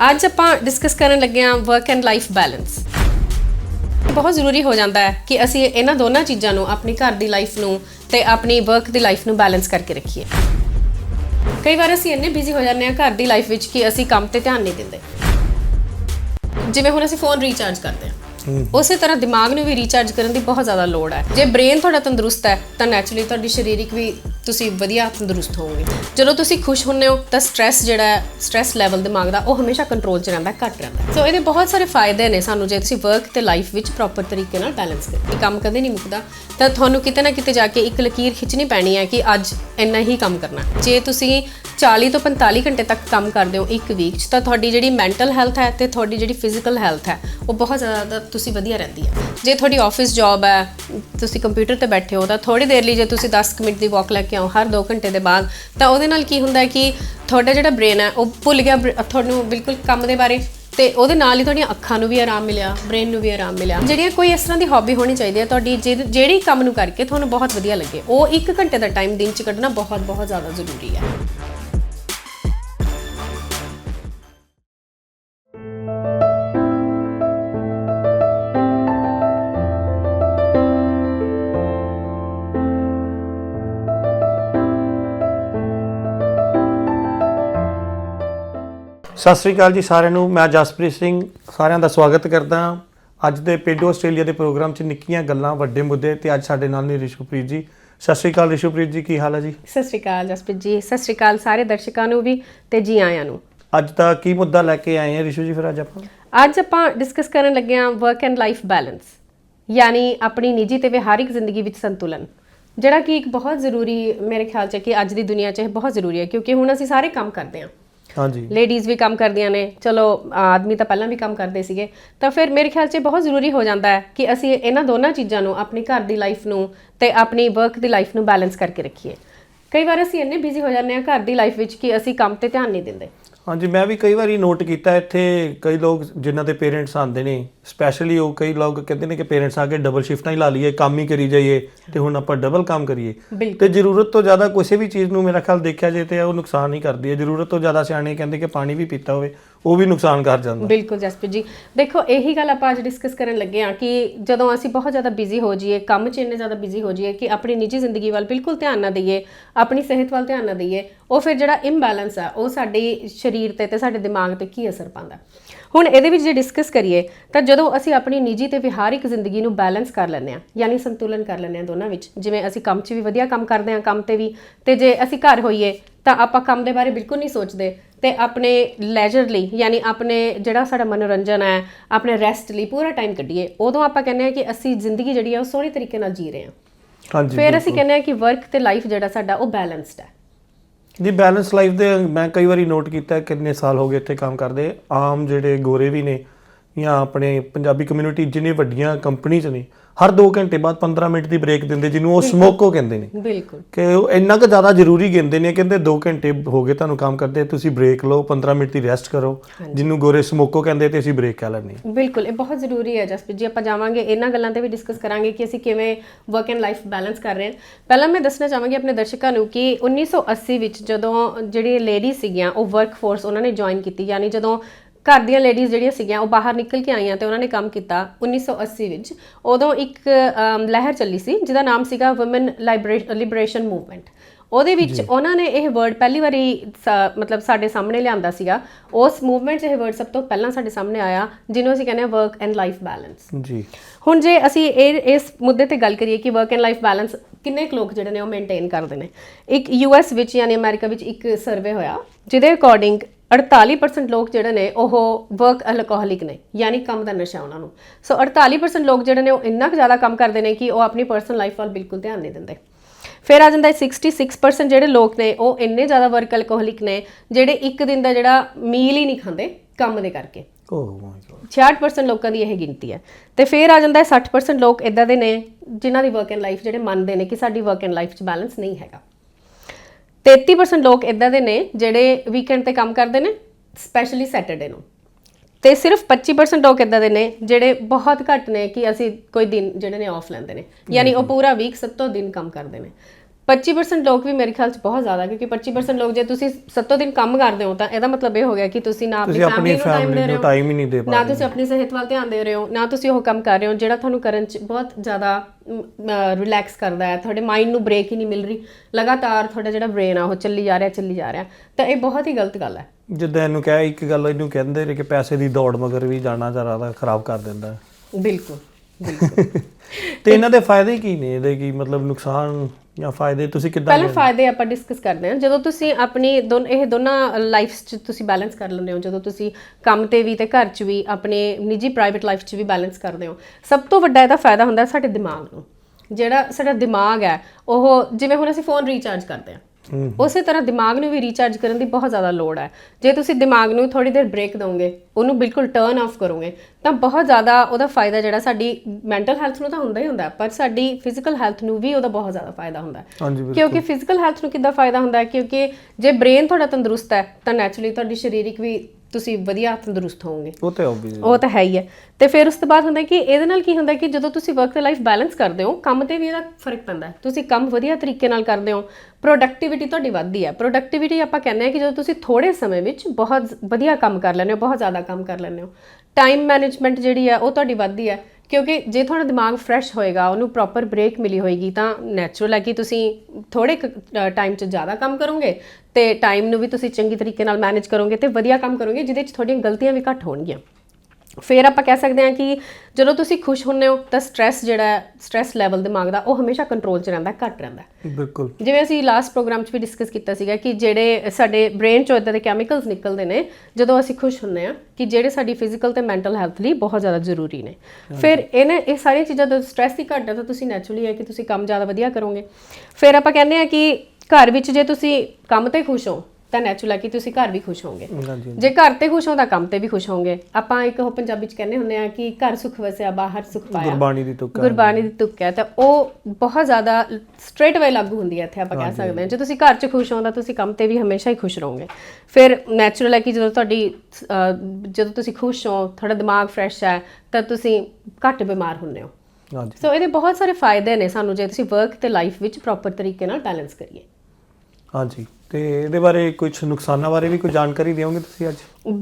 ਅੱਜ ਆਪਾਂ ਡਿਸਕਸ ਕਰਨ ਲੱਗੇ ਹਾਂ ਵਰਕ ਐਂਡ ਲਾਈਫ ਬੈਲੈਂਸ ਬਹੁਤ ਜ਼ਰੂਰੀ ਹੋ ਜਾਂਦਾ ਹੈ ਕਿ ਅਸੀਂ ਇਹਨਾਂ ਦੋਨਾਂ ਚੀਜ਼ਾਂ ਨੂੰ ਆਪਣੀ ਘਰ ਦੀ ਲਾਈਫ ਨੂੰ ਤੇ ਆਪਣੀ ਵਰਕ ਦੀ ਲਾਈਫ ਨੂੰ ਬੈਲੈਂਸ ਕਰਕੇ ਰੱਖੀਏ। ਕਈ ਵਾਰ ਅਸੀਂ ਇੰਨੇ ਬਿਜ਼ੀ ਹੋ ਜਾਂਦੇ ਹਾਂ ਘਰ ਦੀ ਲਾਈਫ ਵਿੱਚ ਕਿ ਅਸੀਂ ਕੰਮ ਤੇ ਧਿਆਨ ਨਹੀਂ ਦਿੰਦੇ। ਜਿਵੇਂ ਹੁਣ ਅਸੀਂ ਫੋਨ ਰੀਚਾਰਜ ਕਰਦੇ ਹਾਂ। ਉਸੇ ਤਰ੍ਹਾਂ ਦਿਮਾਗ ਨੂੰ ਵੀ ਰੀਚਾਰਜ ਕਰਨ ਦੀ ਬਹੁਤ ਜ਼ਿਆਦਾ ਲੋੜ ਹੈ। ਜੇ ਬ੍ਰੇਨ ਤੁਹਾਡਾ ਤੰਦਰੁਸਤ ਹੈ ਤਾਂ ਨੈਚੁਰਲੀ ਤੁਹਾਡੀ ਸਰੀਰਿਕ ਵੀ ਤੁਸੀਂ ਵਧੀਆ ਤੰਦਰੁਸਤ ਹੋਵੋਗੇ। ਜਦੋਂ ਤੁਸੀਂ ਖੁਸ਼ ਹੁੰਨੇ ਹੋ, ਤਾਂ ਸਟ्रेस ਜਿਹੜਾ ਹੈ ਸਟ्रेस ਲੈਵਲ ਦਿਮਾਗ ਦਾ, ਉਹ ਹਮੇਸ਼ਾ ਕੰਟਰੋਲ 'ਚ ਰਹਿੰਦਾ, ਘੱਟ ਰਹਿੰਦਾ। ਸੋ ਇਹਦੇ ਬਹੁਤ ਸਾਰੇ ਫਾਇਦੇ ਨੇ ਸਾਨੂੰ ਜੇ ਤੁਸੀਂ ਵਰਕ ਤੇ ਲਾਈਫ ਵਿੱਚ ਪ੍ਰੋਪਰ ਤਰੀਕੇ ਨਾਲ ਬੈਲੈਂਸ ਕਰੋ ਇਹ ਕੰਮ ਕਦੇ ਨਹੀਂ ਮੁੱਕਦਾ। ਤਾਂ ਤੁਹਾਨੂੰ ਕਿਤੇ ਨਾ ਕਿਤੇ ਜਾ ਕੇ ਇੱਕ ਲਕੀਰ ਖਿੱਚਣੀ ਪੈਣੀ ਹੈ ਕਿ ਅੱਜ ਇੰਨਾ ਹੀ ਕੰਮ ਕਰਨਾ ਜੇ ਤੁਸੀਂ 40 ਤੋਂ 45 ਘੰਟੇ ਤੱਕ ਕੰਮ ਕਰਦੇ ਹੋ ਇੱਕ ਵੀਕ 'ਚ, ਤਾਂ ਤੁਹਾਡੀ ਜਿਹੜੀ ਮੈਂਟਲ ਹੈਲਥ ਹੈ ਤੇ ਤੁਹਾਡੀ ਜਿਹੜੀ ਫਿਜ਼ੀਕਲ ਹੈਲਥ ਹੈ, ਉਹ ਬਹੁਤ ਜ਼ਿਆਦਾ ਤੁਸੀਂ ਵਧੀਆ ਰਹਿੰਦੀ ਹੈ। ਜੇ ਤੁਹਾਡੀ ਆਫਿਸ ਜੌਬ ਹੈ, ਤੁਸੀਂ ਕੰਪਿਊਟਰ ਤੇ ਬੈਠੇ ਹੋ, ਤਾਂ ਥੋੜੀ ਦੇਰ ਲਈ ਜੇ ਤੁਸੀਂ 10 ਮਿੰਟ ਦੀ ਵਾਕ ਲੈ ਕੇ ਆਓ ਹਰ 2 ਘੰਟੇ ਦੇ ਬਾਅਦ। ਤਾਂ ਉਹਦੇ ਨਾਲ ਕੀ ਹੁੰਦਾ ਕਿ ਤੁਹਾਡਾ ਜਿਹੜਾ ਬ੍ਰੇਨ ਹੈ, ਉਹ ਭੁੱਲ ਗਿਆ ਤੁਹਾਨੂੰ ਬਿਲਕੁਲ ਕੰਮ ਦੇ ਬਾਰੇ। ਤੇ ਉਹਦੇ ਨਾਲ ਹੀ ਤੁਹਾਡੀਆਂ ਅੱਖਾਂ ਨੂੰ ਵੀ ਆਰਾਮ ਮਿਲਿਆ ਬ੍ਰੇਨ ਨੂੰ ਵੀ ਆਰਾਮ ਮਿਲਿਆ। ਜਿਹੜੀਆਂ ਕੋਈ ਇਸ ਤਰ੍ਹਾਂ ਦੀ ਹੌਬੀ ਹੋਣੀ ਚਾਹੀਦੀ ਹੈ, ਤੁਹਾਡੀ ਜਿਹਦੇ- ਜਿਹੜੀ ਕੰਮ ਨੂੰ ਕਰਕੇ ਤੁਹਾਨੂੰ ਬਹੁਤ ਵਧੀਆ ਲੱਗੇ। ਉਹ 1 ਘੰਟੇ ਦਾ ਟਾਈਮ ਦਿਨ ਚ ਕੱਢਣਾ ਬਹੁਤ ਬਹੁਤ ਜ਼ਿਆਦਾ ਜ਼ਰੂਰੀ ਹੈ। ਸਤਿ ਸ੍ਰੀ ਅਕਾਲ ਜੀ ਸਾਰਿਆਂ ਨੂੰ ਮੈਂ ਜਸਪ੍ਰੀਤ ਸਿੰਘ ਸਾਰਿਆਂ ਦਾ ਸਵਾਗਤ ਕਰਦਾ ਅੱਜ ਦੇ ਪੇਡੋ ਆਸਟ੍ਰੇਲੀਆ ਦੇ ਪ੍ਰੋਗਰਾਮ 'ਚ ਨਿੱਕੀਆਂ ਗੱਲਾਂ ਵੱਡੇ ਮੁੱਦੇ ਤੇ ਅੱਜ ਸਾਡੇ ਨਾਲ ਨੇ ਰਿਸ਼ੂਪ੍ਰੀਤ ਜੀ। ਸਤਿ ਸ੍ਰੀ ਅਕਾਲ ਰਿਸ਼ੂਪ੍ਰੀਤ ਜੀ ਕੀ ਹਾਲ ਹੈ ਜੀ? ਸਤਿ ਸ਼੍ਰੀ ਅਕਾਲ ਜਸਪ੍ਰੀਤ ਜੀ ਸਤਿ ਸ਼੍ਰੀ ਅਕਾਲ ਸਾਰੇ ਦਰਸ਼ਕਾਂ ਨੂੰ ਵੀ ਤੇ ਜੀ ਆਇਆਂ ਨੂੰ। ਅੱਜ ਦਾ ਕੀ ਮੁੱਦਾ ਲੈ ਕੇ ਆਏ ਹਾਂ ਰਿਸ਼ੂ ਜੀ ਫਿਰ ਅੱਜ ਆਪਾਂ? ਅੱਜ ਆਪਾਂ ਡਿਸਕਸ ਕਰਨ ਲੱਗੇ ਹਾਂ ਵਰਕ ਐਂਡ ਲਾਈਫ ਬੈਲੈਂਸ ਯਾਨੀ ਆਪਣੀ ਨਿੱਜੀ ਤੇ ਵਿਹਾਰਿਕ ਜ਼ਿੰਦਗੀ ਵਿੱਚ ਸੰਤੁਲਨ ਜਿਹੜਾ ਕਿ ਇੱਕ ਬਹੁਤ ਜ਼ਰੂਰੀ ਮੇਰੇ ਖਿਆਲ 'ਚ ਕਿ ਅੱਜ ਦੀ ਦੁਨੀਆ 'ਚ ਇਹ ਬਹੁਤ ਜ਼ਰੂਰੀ ਹੈ ਕਿਉਂਕਿ ਹੁਣ ਅਸੀਂ ਸਾਰੇ ਕੰਮ ਕਰਦੇ ਹਾਂ। ਹਾਂਜੀ। ਲੇਡੀਜ਼ ਵੀ ਕੰਮ ਕਰਦੀਆਂ ਨੇ। ਚਲੋ ਆਦਮੀ ਤਾਂ ਪਹਿਲਾਂ ਵੀ ਕੰਮ ਕਰਦੇ ਸੀਗੇ। ਤਾਂ ਫਿਰ ਮੇਰੇ ਖਿਆਲ 'ਚ ਇਹ ਬਹੁਤ ਜ਼ਰੂਰੀ ਹੋ ਜਾਂਦਾ ਹੈ ਕਿ ਅਸੀਂ ਇਹਨਾਂ ਦੋਨਾਂ ਚੀਜ਼ਾਂ ਨੂੰ ਆਪਣੀ ਘਰ ਦੀ ਲਾਈਫ ਨੂੰ ਤੇ ਆਪਣੀ ਵਰਕ ਦੀ ਲਾਈਫ ਨੂੰ ਬੈਲੈਂਸ ਕਰਕੇ ਰੱਖੀਏ। ਕਈ ਵਾਰ ਅਸੀਂ ਇੰਨੇ ਬਿਜ਼ੀ ਹੋ ਜਾਂਦੇ ਹਾਂ ਘਰ ਦੀ ਲਾਈਫ ਵਿੱਚ ਕਿ ਅਸੀਂ ਕੰਮ ਤੇ ਧਿਆਨ ਨਹੀਂ ਦਿੰਦੇ। ਹਾਂਜੀ ਮੈਂ ਵੀ ਕਈ ਵਾਰੀ ਨੋਟ ਕੀਤਾ ਇੱਥੇ ਕਈ ਲੋਕ ਜਿਨ੍ਹਾਂ ਦੇ ਪੇਰੈਂਟਸ ਆਉਂਦੇ ਨੇ ਸਪੈਸ਼ਲੀ ਉਹ ਕਈ ਲੋਕ ਕਹਿੰਦੇ ਨੇ ਕਿ ਪੇਰੈਂਟਸ ਆ ਕੇ ਡਬਲ ਸ਼ਿਫਟਾਂ ਹੀ ਲਾ ਲਈਏ ਕੰਮ ਹੀ ਕਰੀ ਜਾਈਏ ਤੇ ਹੁਣ ਆਪਾਂ ਡਬਲ ਕੰਮ ਕਰੀਏ। ਤੇ ਜ਼ਰੂਰਤ ਤੋਂ ਜ਼ਿਆਦਾ ਕਿਸੇ ਵੀ ਚੀਜ਼ ਨੂੰ ਮੇਰਾ ਖਿਆਲ ਦੇਖਿਆ ਜੇ ਤੇ ਉਹ ਨੁਕਸਾਨ ਹੀ ਕਰਦੀ ਹੈ। ਜ਼ਰੂਰਤ ਤੋਂ ਜ਼ਿਆਦਾ ਸਿਆਣੇ ਕਹਿੰਦੇ ਕਿ ਪਾਣੀ ਵੀ ਪੀਤਾ ਹੋਵੇ। ਉਹ ਵੀ ਨੁਕਸਾਨ ਕਰ ਜਾਂਦਾ। ਬਿਲਕੁਲ ਜਸਪ੍ਰੀਤ ਜੀ। ਦੇਖੋ, ਇਹੀ ਗੱਲ ਆਪਾਂ ਅੱਜ ਡਿਸਕਸ ਕਰਨ ਲੱਗੇ ਹਾਂ ਕਿ ਜਦੋਂ ਅਸੀਂ ਬਹੁਤ ਜ਼ਿਆਦਾ ਬਿਜ਼ੀ ਹੋ ਜਾਈਏ, ਕੰਮ 'ਚ ਇੰਨੇ ਜ਼ਿਆਦਾ ਬਿਜ਼ੀ ਹੋ ਜਾਈਏ ਕਿ ਆਪਣੀ ਨਿੱਜੀ ਜ਼ਿੰਦਗੀ ਵੱਲ ਬਿਲਕੁਲ ਧਿਆਨ ਨਾ ਦਈਏ, ਆਪਣੀ ਸਿਹਤ ਵੱਲ ਧਿਆਨ ਨਾ ਦਈਏ, ਉਹ ਫਿਰ ਜਿਹੜਾ ਇੰਬੈਲੈਂਸ ਆ, ਉਹ ਸਾਡੇ ਸਰੀਰ ਤੇ ਤੇ ਸਾਡੇ ਦਿਮਾਗ ਤੇ ਕੀ ਅਸਰ ਪਾਉਂਦਾ। ਹੁਣ ਇਹਦੇ ਵਿੱਚ ਜੇ ਡਿਸਕਸ ਕਰੀਏ, ਤਾਂ ਜਦੋਂ ਅਸੀਂ ਆਪਣੀ ਨਿੱਜੀ ਤੇ ਵਿਹਾਰਿਕ ਜ਼ਿੰਦਗੀ ਨੂੰ ਬੈਲੈਂਸ ਕਰ ਲੈਂਦੇ ਆ ਯਾਨੀ ਸੰਤੁਲਨ ਕਰ ਲੈਂਦੇ ਆ ਦੋਨਾਂ ਵਿੱਚ, ਜਿਵੇਂ ਅਸੀਂ ਕੰਮ 'ਚ ਵੀ ਵਧੀਆ ਕੰਮ ਕਰਦੇ ਆ ਕੰਮ ਤੇ ਵੀ, ਤੇ ਜੇ ਅਸੀਂ ਘਰ ਹੋਈਏ, ਤਾਂ ਆਪਾਂ ਕੰਮ ਦੇ ਬਾਰੇ ਬਿਲਕੁਲ ਨਹੀਂ ਸੋਚਦੇ ਤੇ ਆਪਣੇ ਲੈਜਰ ਲਈ ਯਾਨੀ ਆਪਣੇ ਜਿਹੜਾ ਸਾਡਾ ਮਨੋਰੰਜਨ ਹੈ ਆਪਣੇ ਰੈਸਟ ਲਈ ਪੂਰਾ ਟਾਈਮ ਕੱਢੀਏ ਉਦੋਂ ਆਪਾਂ ਕਹਿੰਦੇ ਆ ਕਿ ਅਸੀਂ ਜ਼ਿੰਦਗੀ ਜਿਹੜੀ ਆ ਉਹ ਸੋਹਣੇ ਤਰੀਕੇ ਨਾਲ ਜੀ ਰਹੇ ਹਾਂ। ਹਾਂਜੀ ਫਿਰ ਅਸੀਂ ਕਹਿੰਦੇ ਆ ਕਿ ਵਰਕ ਤੇ ਲਾਈਫ ਜਿਹੜਾ ਸਾਡਾ ਉਹ ਬੈਲੈਂਸਡ ਹੈ। ਜੀ ਬੈਲੈਂਸ ਲਾਈਫ ਦੇ ਮੈਂ ਕਈ ਵਾਰੀ ਨੋਟ ਕੀਤਾ ਕਿੰਨੇ ਸਾਲ ਹੋ ਗਏ ਇੱਥੇ ਕੰਮ ਕਰਦੇ ਆਮ ਜਿਹੜੇ ਗੋਰੇ ਵੀ ਨੇ ਜਾਂ ਆਪਣੇ ਪੰਜਾਬੀ ਕਮਿਊਨਿਟੀ ਜਿੰਨੇ ਵੱਡੀਆਂ ਕੰਪਨੀਆਂ ਨੇ ਹਰ 2 ਘੰਟੇ ਬਾਅਦ 15 ਮਿੰਟ ਦੀ ਬ੍ਰੇਕ ਦਿੰਦੇ ਜਿਹਨੂੰ ਉਹ ਸਮੋਕੋ ਕਹਿੰਦੇ ਨੇ। ਬਿਲਕੁਲ। ਕਿ ਉਹ ਇੰਨਾ ਕੁ ਜ਼ਿਆਦਾ ਜ਼ਰੂਰੀ ਗਿਣਦੇ ਨੇ ਕਹਿੰਦੇ 2 ਘੰਟੇ ਹੋ ਗਏ ਤੁਹਾਨੂੰ ਕੰਮ ਕਰਦੇ ਤੁਸੀਂ ਬ੍ਰੇਕ ਲਓ 15 ਮਿੰਟ ਦੀ ਰੈਸਟ ਕਰੋ ਜਿਹਨੂੰ ਗੋਰੇ ਸਮੋਕੋ ਕਹਿੰਦੇ ਤੇ ਅਸੀਂ ਬ੍ਰੇਕ ਕਹਿ ਲੈਂਦੇ ਹਾਂ। ਬਿਲਕੁਲ ਇਹ ਬਹੁਤ ਜ਼ਰੂਰੀ ਹੈ ਜਸਪ੍ਰੀਤ ਜੀ ਆਪਾਂ ਜਾਵਾਂਗੇ ਇਹਨਾਂ ਗੱਲਾਂ ਤੇ ਵੀ ਡਿਸਕਸ ਕਰਾਂਗੇ ਕਿ ਅਸੀਂ ਕਿਵੇਂ ਵਰਕ ਐਂਡ ਲਾਈਫ ਬੈਲੈਂਸ ਕਰ ਰਹੇ ਹਾਂ। ਪਹਿਲਾਂ ਮੈਂ ਦੱਸਣਾ ਚਾਹਾਂਗੀ ਆਪਣੇ ਦਰਸ਼ਕਾਂ ਨੂੰ ਕਿ 1980 ਵਿੱਚ ਜਦੋਂ ਜਿਹੜੀ ਲੇਡੀ ਸੀਗੀਆਂ ਉਹ ਵਰਕ ਫੋਰਸ ਉਹਨਾਂ ਨੇ ਜੁਆਇਨ ਕੀਤੀ ਯਾਨੀ ਜਦੋਂ ਘਰ ਦੀਆਂ ਲੇਡੀਜ਼ ਜਿਹੜੀਆਂ ਸੀਗੀਆਂ ਉਹ ਬਾਹਰ ਨਿਕਲ ਕੇ ਆਈਆਂ ਤੇ ਉਹਨਾਂ ਨੇ ਕੰਮ ਕੀਤਾ 1980 ਵਿੱਚ। ਉਦੋਂ ਇੱਕ ਲਹਿਰ ਚੱਲੀ ਸੀ ਜਿਹਦਾ ਨਾਮ ਸੀਗਾ ਔਮਨ ਲਿਬਰੇਸ਼ਨ ਮੂਵਮੈਂਟ ਉਹਦੇ ਵਿੱਚ ਉਹਨਾਂ ਨੇ ਇਹ ਵਰਡ ਪਹਿਲੀ ਵਾਰੀ ਮਤਲਬ ਸਾਡੇ ਸਾਹਮਣੇ ਲਿਆਂਦਾ ਸੀਗਾ। ਉਸ ਮੂਵਮੈਂਟ 'ਚ ਇਹ ਵਰਡ ਸਭ ਤੋਂ ਪਹਿਲਾਂ ਸਾਡੇ ਸਾਹਮਣੇ ਆਇਆ ਜਿਹਨੂੰ ਅਸੀਂ ਕਹਿੰਦੇ ਆ ਵਰਕ ਐਂਡ ਲਾਈਫ ਬੈਲੈਂਸ ਜੀ। ਹੁਣ ਜੇ ਅਸੀਂ ਇਹ ਇਸ ਮੁੱਦੇ ਤੇ ਗੱਲ ਕਰੀਏ ਕਿ ਵਰਕ ਐਂਡ ਲਾਈਫ ਬੈਲੈਂਸ ਕਿੰਨੇ ਕੁ ਲੋਕ ਜਿਹੜੇ ਨੇ ਉਹ ਮੇਨਟੇਨ ਕਰਦੇ ਨੇ? ਇੱਕ ਯੂਐਸ ਵਿੱਚ ਯਾਨੀ ਅਮਰੀਕਾ ਵਿੱਚ ਇੱਕ ਸਰਵੇ ਹੋਇਆ, ਜਿਹਦੇ ਅਕੋਰਡਿੰਗ 48% ਲੋਕ ਜਿਹੜੇ ਨੇ ਉਹ ਵਰਕ ਅਲਕੋਹਲਿਕ ਨੇ, ਯਾਨੀ ਕੰਮ ਦਾ ਨਸ਼ਾ ਉਹਨਾਂ ਨੂੰ। ਸੋ 48% ਲੋਕ ਜਿਹੜੇ ਨੇ ਉਹ ਇੰਨਾ ਕੁ ਜ਼ਿਆਦਾ ਕੰਮ ਕਰਦੇ ਨੇ ਕਿ ਉਹ ਆਪਣੀ ਪਰਸਨਲ ਲਾਈਫ ਵੱਲ ਬਿਲਕੁਲ ਧਿਆਨ ਨਹੀਂ ਦਿੰਦੇ। ਫਿਰ ਆ ਜਾਂਦਾ ਹੈ 66% ਜਿਹੜੇ ਲੋਕ ਨੇ ਉਹ ਇੰਨੇ ਜ਼ਿਆਦਾ ਵਰਕ ਅਲਕੋਹਲਿਕ ਨੇ, ਜਿਹੜੇ ਇੱਕ ਦਿਨ ਦਾ ਜਿਹੜਾ ਮੀਲ ਹੀ ਨਹੀਂ ਖਾਂਦੇ, ਕੰਮ ਦੇ ਕਰਕੇ। ਓਹ ਮਾਈ ਗॉड 66% ਲੋਕਾਂ ਦੀ ਇਹ ਗਿਣਤੀ ਹੈ। ਤੇ ਫਿਰ ਆ ਜਾਂਦਾ ਹੈ 60% ਲੋਕ ਇਦਾਂ ਦੇ ਨੇ ਜਿਨ੍ਹਾਂ ਦੀ ਵਰਕ ਐਂਡ ਲਾਈਫ ਜਿਹੜੇ ਮੰਨਦੇ ਨੇ ਕਿ ਸਾਡੀ ਵਰਕ ਐਂਡ ਲਾਈਫ 'ਚ ਬੈਲੈਂਸ ਨਹੀਂ ਹੈਗਾ। 33% ਲੋਕ ਇਦਾਂ ਦੇ ਨੇ ਜਿਹੜੇ ਵੀਕਐਂਡ ਤੇ ਕੰਮ ਕਰਦੇ ਨੇ ਸਪੈਸ਼ਲੀ ਸੈਟਰਡੇ ਨੂੰ। ਤੇ ਸਿਰਫ 25% ਲੋਕ ਇਦਾਂ ਦੇ ਨੇ ਜਿਹੜੇ ਬਹੁਤ ਘੱਟ ਨੇ ਕਿ ਅਸੀਂ ਕੋਈ ਦਿਨ ਜਿਹੜੇ ਨੇ ਆਫ ਲੈਂਦੇ ਨੇ। ਯਾਨੀ ਉਹ ਪੂਰਾ ਵੀਕ ਸੱਤੋਂ ਦਿਨ ਕੰਮ ਕਰਦੇ ਨੇ। 25% ਲੋਕ ਵੀ ਮੇਰੇ ਖਿਆਲ ਚ ਬਹੁਤ ਜ਼ਿਆਦਾ ਕਿਉਂਕਿ 25% ਲੋਕ ਜੇ ਤੁਸੀਂ ਸੱਤੋਂ ਦਿਨ ਕੰਮ ਕਰਦੇ ਹੋ ਤਾਂ ਇਹਦਾ ਮਤਲਬ ਇਹ ਹੋ ਗਿਆ ਕਿ ਤੁਸੀਂ ਨਾ ਆਪਣੀ ਤੁਸੀਂ ਆਪਣੀ ਫੈਮਿਲੀ ਨੂੰ ਟਾਈਮ ਦੇ ਫੈਮਿਲੀ ਰਹੇ ਨੂੰ ਹੋ ਟਾਈਮ ਹੀ ਨਹੀਂ ਦੇ ਪਾ ਨਾ ਤੁਸੀਂ ਆਪਣੀ ਸਿਹਤ ਵੱਲ ਧਿਆਨ ਦੇ ਰਹੇ ਹੋ ਨਾ ਤੁਸੀਂ ਉਹ ਕੰਮ ਕਰ ਰਹੇ ਹੋ ਜਿਹੜਾ ਤੁਹਾਨੂੰ ਕਰਨ ਚ ਬਹੁਤ ਜ਼ਿਆਦਾ ਰਿਲੈਕਸ ਕਰਦਾ ਹੈ ਤੁਹਾਡੇ ਮਾਈਂਡ ਨੂੰ ਬ੍ਰੇਕ ਹੀ ਨਹੀਂ ਮਿਲ ਰਹੀ ਲਗਾਤਾਰ ਤੁਹਾਡਾ ਜਿਹੜਾ ਬ੍ਰੇਨ ਆ ਉਹ ਚੱਲੀ ਜਾ ਰਿਹਾ ਚੱਲੀ ਜਾ ਰਿਹਾ ਤਾਂ ਇਹ ਬਹੁਤ ਹੀ ਗਲਤ ਗੱਲ ਹੈ। ਜਿੱਦਾਂ ਇਹਨੂੰ ਕਿਹਾ ਇੱਕ ਗੱਲ ਇਹਨੂੰ ਕਹਿੰਦੇ ਨੇ ਕਿ ਪੈਸੇ ਦੀ ਦੌੜ ਮਗਰ ਵੀ ਜਾਣਾ ਜ਼ਿਆਦਾ ਖਰਾਬ ਕਰ ਦਿੰਦਾ ਹੈ। ਬਿਲਕੁਲ ਬਿਲਕੁਲ। ਤੇ ਇਹਨਾਂ ਦੇ ਫਾਇਦੇ ਕੀ ਨੇ? ਇਹਦੇ ਕੀ ਮਤਲਬ ਨੁਕਸਾਨ ਜਾਂ ਫਾਇਦੇ ਤੁਸੀਂ ਕਿੱਦਾਂ ਪਹਿਲਾਂ ਫਾਇਦੇ ਆਪਾਂ ਡਿਸਕਸ ਕਰਦੇ ਹਾਂ। ਜਦੋਂ ਤੁਸੀਂ ਆਪਣੀ ਦੋਨ ਇਹ ਦੋਨਾਂ ਲਾਈਫਸ ਚ ਤੁਸੀਂ ਬੈਲੈਂਸ ਕਰ ਲੈਂਦੇ ਹੋ ਜਦੋਂ ਤੁਸੀਂ ਕੰਮ ਤੇ ਵੀ ਤੇ ਘਰ ਚ ਵੀ ਆਪਣੇ ਨਿੱਜੀ ਪ੍ਰਾਈਵੇਟ ਲਾਈਫ ਚ ਵੀ ਬੈਲੈਂਸ ਕਰਦੇ ਹੋ ਸਭ ਤੋਂ ਵੱਡਾ ਇਹਦਾ ਫਾਇਦਾ ਹੁੰਦਾ ਸਾਡੇ ਦਿਮਾਗ ਨੂੰ। ਜਿਹੜਾ ਸਾਡਾ ਦਿਮਾਗ ਹੈ ਉਹ ਜਿਵੇਂ ਹੁਣ ਅਸੀਂ ਫੋਨ ਰੀਚਾਰਜ ਕਰਦੇ ਹੂੰ। ਉਸੇ ਤਰ੍ਹਾਂ ਦਿਮਾਗ ਨੂੰ ਵੀ ਰੀਚਾਰਜ ਕਰਨ ਦੀ ਬਹੁਤ ਜ਼ਿਆਦਾ ਲੋੜ ਹੈ। ਜੇ ਤੁਸੀਂ ਦਿਮਾਗ ਨੂੰ ਥੋੜੀ ਦੇਰ ਬ੍ਰੇਕ ਦੋਗੇ ਉਹਨੂੰ ਬਿਲਕੁਲ ਟਰਨ ਆਫ ਕਰੋਗੇ ਤਾਂ ਬਹੁਤ ਜ਼ਿਆਦਾ ਉਹਦਾ ਫਾਇਦਾ ਜਿਹੜਾ ਸਾਡੀ ਮੈਂਟਲ ਹੈਲਥ ਨੂੰ ਤਾਂ ਹੁੰਦਾ ਹੀ ਹੁੰਦਾ ਪਰ ਸਾਡੀ ਫਿਜ਼ੀਕਲ ਹੈਲਥ ਨੂੰ ਵੀ ਉਹਦਾ ਬਹੁਤ ਜ਼ਿਆਦਾ ਫਾਇਦਾ ਹੁੰਦਾ ਹੈ। ਕਿਉਂਕਿ ਫਿਜ਼ੀਕਲ ਹੈਲਥ ਨੂੰ ਕਿੱਦਾਂ ਫਾਇਦਾ ਹੁੰਦਾ ਹੈ? ਕਿਉਂਕਿ ਜੇ ਬ੍ਰੇਨ ਤੁਹਾਡਾ ਤੰਦਰੁਸਤ ਹੈ ਤਾਂ ਨੈਚੁਰਲੀ ਤੁਹਾਡੀ ਸਰੀਰਿਕ ਵੀ ਤੁਸੀਂ ਵਧੀਆ ਤੰਦਰੁਸਤ ਹੋਵੋਗੇ। ਉਹ ਤੇ ਆਬਵੀਅਸ ਉਹ ਤਾਂ ਹੈ ਹੀ ਹੈ। ਤੇ ਫਿਰ ਉਸ ਤੋਂ ਬਾਅਦ ਹੁੰਦਾ ਕਿ ਇਹਦੇ ਨਾਲ ਕੀ ਹੁੰਦਾ ਕਿ ਜਦੋਂ ਤੁਸੀਂ ਵਰਕ ਤੇ ਲਾਈਫ ਬੈਲੈਂਸ ਕਰਦੇ ਹੋ ਕੰਮ ਤੇ ਵੀ ਇਹਦਾ ਫ਼ਰਕ ਪੈਂਦਾ ਹੈ। ਤੁਸੀਂ ਕੰਮ ਵਧੀਆ ਤਰੀਕੇ ਨਾਲ ਕਰਦੇ ਹੋ ਪ੍ਰੋਡਕਟਿਵਿਟੀ ਤੁਹਾਡੀ ਵੱਧਦੀ ਹੈ। ਪ੍ਰੋਡਕਟਿਵਿਟੀ ਆਪਾਂ ਕਹਿੰਦੇ ਹਾਂ ਕਿ ਜਦੋਂ ਤੁਸੀਂ ਥੋੜੇ ਸਮੇਂ ਵਿੱਚ ਬਹੁਤ ਵਧੀਆ ਕੰਮ ਕਰ ਲੈਂਦੇ ਹੋ ਬਹੁਤ ਜ਼ਿਆਦਾ ਕੰਮ ਕਰ ਲੈਂਦੇ ਹੋ ਟਾਈਮ ਮੈਨੇਜਮੈਂਟ ਜਿਹੜੀ ਹੈ ਉਹ ਤੁਹਾਡੀ ਵੱਧਦੀ ਹੈ। ਕਿਉਂਕਿ ਜੇ ਤੁਹਾਡਾ ਦਿਮਾਗ ਫਰੈਸ਼ ਹੋਏਗਾ, ਉਹਨੂੰ ਪ੍ਰੋਪਰ ਬ੍ਰੇਕ ਮਿਲੀ ਹੋਏਗੀ, ਤਾਂ ਨੈਚੁਰਲ ਹੈ ਕਿ ਤੁਸੀਂ ਥੋੜੇ ਟਾਈਮ 'ਚ ਜ਼ਿਆਦਾ ਕੰਮ ਕਰੋਗੇ ਤੇ ਟਾਈਮ ਨੂੰ ਵੀ ਤੁਸੀਂ ਚੰਗੀ ਤਰੀਕੇ ਨਾਲ ਮੈਨੇਜ ਕਰੋਗੇ ਤੇ ਵਧੀਆ ਕੰਮ ਕਰੋਗੇ, ਜਿਹਦੇ 'ਚ ਤੁਹਾਡੀਆਂ ਗਲਤੀਆਂ ਵੀ ਘੱਟ ਹੋਣਗੀਆਂ। ਫਿਰ ਆਪਾਂ ਕਹਿ ਸਕਦੇ ਹਾਂ ਕਿ ਜਦੋਂ ਤੁਸੀਂ ਖੁਸ਼ ਹੁੰਨੇ ਹੋ ਤਾਂ ਸਟ्रेस ਜਿਹੜਾ ਹੈ ਸਟ्रेस ਲੈਵਲ ਦਿਮਾਗ ਦਾ ਉਹ ਹਮੇਸ਼ਾ ਕੰਟਰੋਲ 'ਚ ਰਹਿੰਦਾ ਘੱਟ ਰਹਿੰਦਾ ਬਿਲਕੁਲ। ਜਿਵੇਂ ਅਸੀਂ ਲਾਸਟ ਪ੍ਰੋਗਰਾਮ 'ਚ ਵੀ ਡਿਸਕਸ ਕੀਤਾ ਸੀਗਾ ਕਿ ਜਿਹੜੇ ਸਾਡੇ ਬ੍ਰੇਨ 'ਚੋਂ ਇਦਾਂ ਦੇ ਕੈਮੀਕਲਸ ਨਿਕਲਦੇ ਨੇ ਜਦੋਂ ਅਸੀਂ ਖੁਸ਼ ਹੁੰਨੇ ਆ ਕਿ ਜਿਹੜੇ ਸਾਡੀ ਫਿਜ਼ੀਕਲ ਤੇ ਮੈਂਟਲ ਹੈਲਥ ਲਈ ਬਹੁਤ ਜ਼ਿਆਦਾ ਜ਼ਰੂਰੀ ਨੇ। ਫਿਰ ਇਹਨੇ ਇਹ ਸਾਰੀਆਂ ਚੀਜ਼ਾਂ ਜਦੋਂ ਸਟ्रेस ਹੀ ਘਟਦਾ ਤਾਂ ਤੁਸੀਂ ਨੈਚੁਰਲੀ ਹੈ ਕਿ ਤੁਸੀਂ ਕੰਮ ਜ਼ਿਆਦਾ ਵਧੀਆ ਕਰੋਗੇ। ਫਿਰ ਆਪਾਂ ਕਹਿੰਦੇ ਆ ਕਿ ਘਰ ਵਿੱਚ ਜੇ ਤੁਸੀਂ ਕੰਮ ਤੇ ਖੁਸ਼ ਹੋ ਤਾਂ ਨੈਚੁਰਲ ਹੈ ਕਿ ਤੁਸੀਂ ਘਰ ਵੀ ਖੁਸ਼ ਹੋਵੋਗੇ। ਜੇ ਘਰ ਤੇ ਖੁਸ਼ ਹੋ ਤਾਂ ਕੰਮ ਤੇ ਵੀ ਖੁਸ਼ ਹੋਵੋਗੇ। ਆਪਾਂ ਇੱਕ ਉਹ ਪੰਜਾਬੀ ਚ ਕਹਿੰਦੇ ਹੁੰਦੇ ਆ ਕਿ ਘਰ ਸੁਖ ਵਸਿਆ ਬਾਹਰ ਸੁਖ ਪਾਇਆ। ਗੁਰਬਾਣੀ ਦੀ ਤੁਕ ਗੁਰਬਾਣੀ ਦੀ ਤੁਕ ਹੈ ਤਾਂ ਉਹ ਬਹੁਤ ਜ਼ਿਆਦਾ ਸਟ੍ਰੇਟ ਵੇ ਲਾਗੂ ਹੁੰਦੀ ਹੈ ਇੱਥੇ ਆਪਾਂ ਕਹਿ ਸਕਦੇ ਹਾਂ। ਜੇ ਤੁਸੀਂ ਘਰ 'ਚ ਖੁਸ਼ ਹੋ ਤਾਂ ਤੁਸੀਂ ਕੰਮ ਤੇ ਵੀ ਹਮੇਸ਼ਾ ਹੀ ਖੁਸ਼ ਰਹੋਗੇ। ਫਿਰ ਨੈਚੁਰਲ ਹੈ ਕਿ ਜਦੋਂ ਤੁਹਾਡੀ ਜਦੋਂ ਤੁਸੀਂ ਖੁਸ਼ ਹੋ ਤੁਹਾਡਾ ਦਿਮਾਗ ਫਰੈਸ਼ ਹੈ ਤਾਂ ਤੁਸੀਂ ਘੱਟ ਬਿਮਾਰ ਹੁੰਦੇ ਹੋ। ਹਾਂਜੀ। ਸੋ ਇਹਦੇ ਬਹੁਤ ਸਾਰੇ ਫਾਇਦੇ ਨੇ ਸਾਨੂੰ ਜੇ ਤੁਸੀਂ ਵਰਕ ਤੇ ਲਾਈਫ ਵਿੱਚ ਪ੍ਰੋਪਰ ਤਰੀਕੇ ਨਾਲ ਬੈਲੈਂਸ ਕਰੀਏ। ਹਾਂਜੀ। ਤੇ ਇਹਦੇ ਬਾਰੇ ਕੁਝ ਨੁਕਸਾਨਾਂ ਬਾਰੇ ਵੀ ਕੋਈ ਜਾਣਕਾਰੀ ਦਿਓਗੇ ਤੁਸੀਂ ਅੱਜ?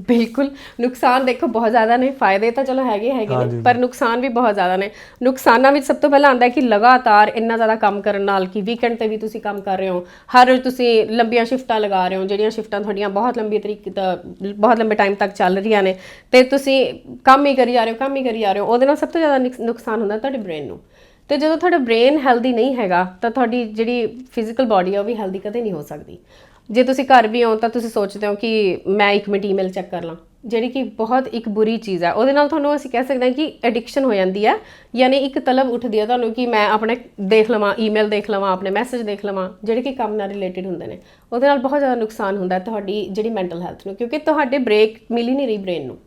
ਬਿਲਕੁਲ ਨੁਕਸਾਨ ਦੇਖੋ ਬਹੁਤ ਜ਼ਿਆਦਾ ਨੇ ਫਾਇਦੇ ਤਾਂ ਚਲੋ ਹੈਗੇ ਹੈਗੇ। ਨੇ ਪਰ ਨੁਕਸਾਨ ਵੀ ਬਹੁਤ ਜ਼ਿਆਦਾ ਨੇ। ਨੁਕਸਾਨਾਂ ਵਿੱਚ ਸਭ ਤੋਂ ਪਹਿਲਾਂ ਆਉਂਦਾ ਹੈ ਕਿ ਲਗਾਤਾਰ ਇੰਨਾ ਜ਼ਿਆਦਾ ਕੰਮ ਕਰਨ ਨਾਲ ਕਿ ਵੀਕਐਂਡ ਤੇ ਵੀ ਤੁਸੀਂ ਕੰਮ ਕਰ ਰਹੇ ਹੋ ਹਰ ਰੋਜ਼ ਤੁਸੀਂ ਲੰਬੀਆਂ ਸ਼ਿਫਟਾਂ ਲਗਾ ਰਹੇ ਹੋ ਜਿਹੜੀਆਂ ਸ਼ਿਫਟਾਂ ਤੁਹਾਡੀਆਂ ਬਹੁਤ ਲੰਬੀ ਤਰੀਕੇ ਬਹੁਤ ਲੰਬੇ ਟਾਈਮ ਤੱਕ ਚੱਲ ਰਹੀਆਂ ਨੇ ਤੇ ਤੁਸੀਂ ਕੰਮ ਹੀ ਕਰੀ ਜਾ ਰਹੇ ਹੋ ਕੰਮ ਹੀ ਕਰੀ ਜਾ ਰਹੇ ਹੋ ਉਹਦੇ ਨਾਲ ਸਭ ਤੋਂ ਜ਼ਿਆਦਾ ਨੁਕਸ- ਨੁਕਸਾਨ ਹੁੰਦਾ ਤੁਹਾਡੇ ਬ੍ਰੇਨ ਨੂੰ। ਤੇ ਜਦੋਂ ਤੁਹਾਡਾ ਬ੍ਰੇਨ ਹੈਲਦੀ ਨਹੀਂ ਹੈਗਾ, ਤਾਂ ਤੁਹਾਡੀ ਜਿਹੜੀ ਫਿਜ਼ੀਕਲ ਬਾਡੀ ਆ, ਉਹ ਵੀ ਹੈਲਦੀ ਕਦੇ ਨਹੀਂ ਹੋ ਸਕਦੀ। ਜੇ ਤੁਸੀਂ ਘਰ ਵੀ ਹੋ, ਤਾਂ ਤੁਸੀਂ ਸੋਚਦੇ ਹੋ ਕਿ ਮੈਂ ਇੱਕ ਮਿੰਟ ਈਮੇਲ ਚੈੱਕ ਕਰ ਲਾਂ। ਜਿਹੜੀ ਕਿ ਬਹੁਤ ਇੱਕ ਬੁਰੀ ਚੀਜ਼ ਹੈ ਉਹਦੇ ਨਾਲ ਤੁਹਾਨੂੰ ਅਸੀਂ ਕਹਿ ਸਕਦੇ ਹਾਂ ਕਿ ਐਡਿਕਸ਼ਨ ਹੋ ਜਾਂਦੀ ਹੈ ਯਾਨੀ ਇੱਕ ਤਲਬ ਉੱਠਦੀ ਹੈ ਤੁਹਾਨੂੰ ਕਿ ਮੈਂ ਆਪਣੇ ਦੇਖ ਲਵਾਂ ਈਮੇਲ ਦੇਖ ਲਵਾਂ, ਆਪਣੇ ਮੈਸੇਜ ਦੇਖ ਲਵਾਂ, ਜਿਹੜੇ ਕਿ ਕੰਮ ਨਾਲ ਰਿਲੇਟਡ ਹੁੰਦੇ ਨੇ। ਉਹਦੇ ਨਾਲ ਬਹੁਤ ਜ਼ਿਆਦਾ ਨੁਕਸਾਨ ਹੁੰਦਾ ਹੈ ਤੁਹਾਡੀ ਜਿਹੜੀ ਮੈਂਟਲ ਹੈਲਥ ਨੂੰ, ਕਿਉਂਕਿ ਤੁਹਾਡੇ ਬ੍ਰੇਕ ਮਿਲ ਹੀ ਨਹੀਂ ਰਹੀ ਬ੍ਰੇਨ ਨੂੰ।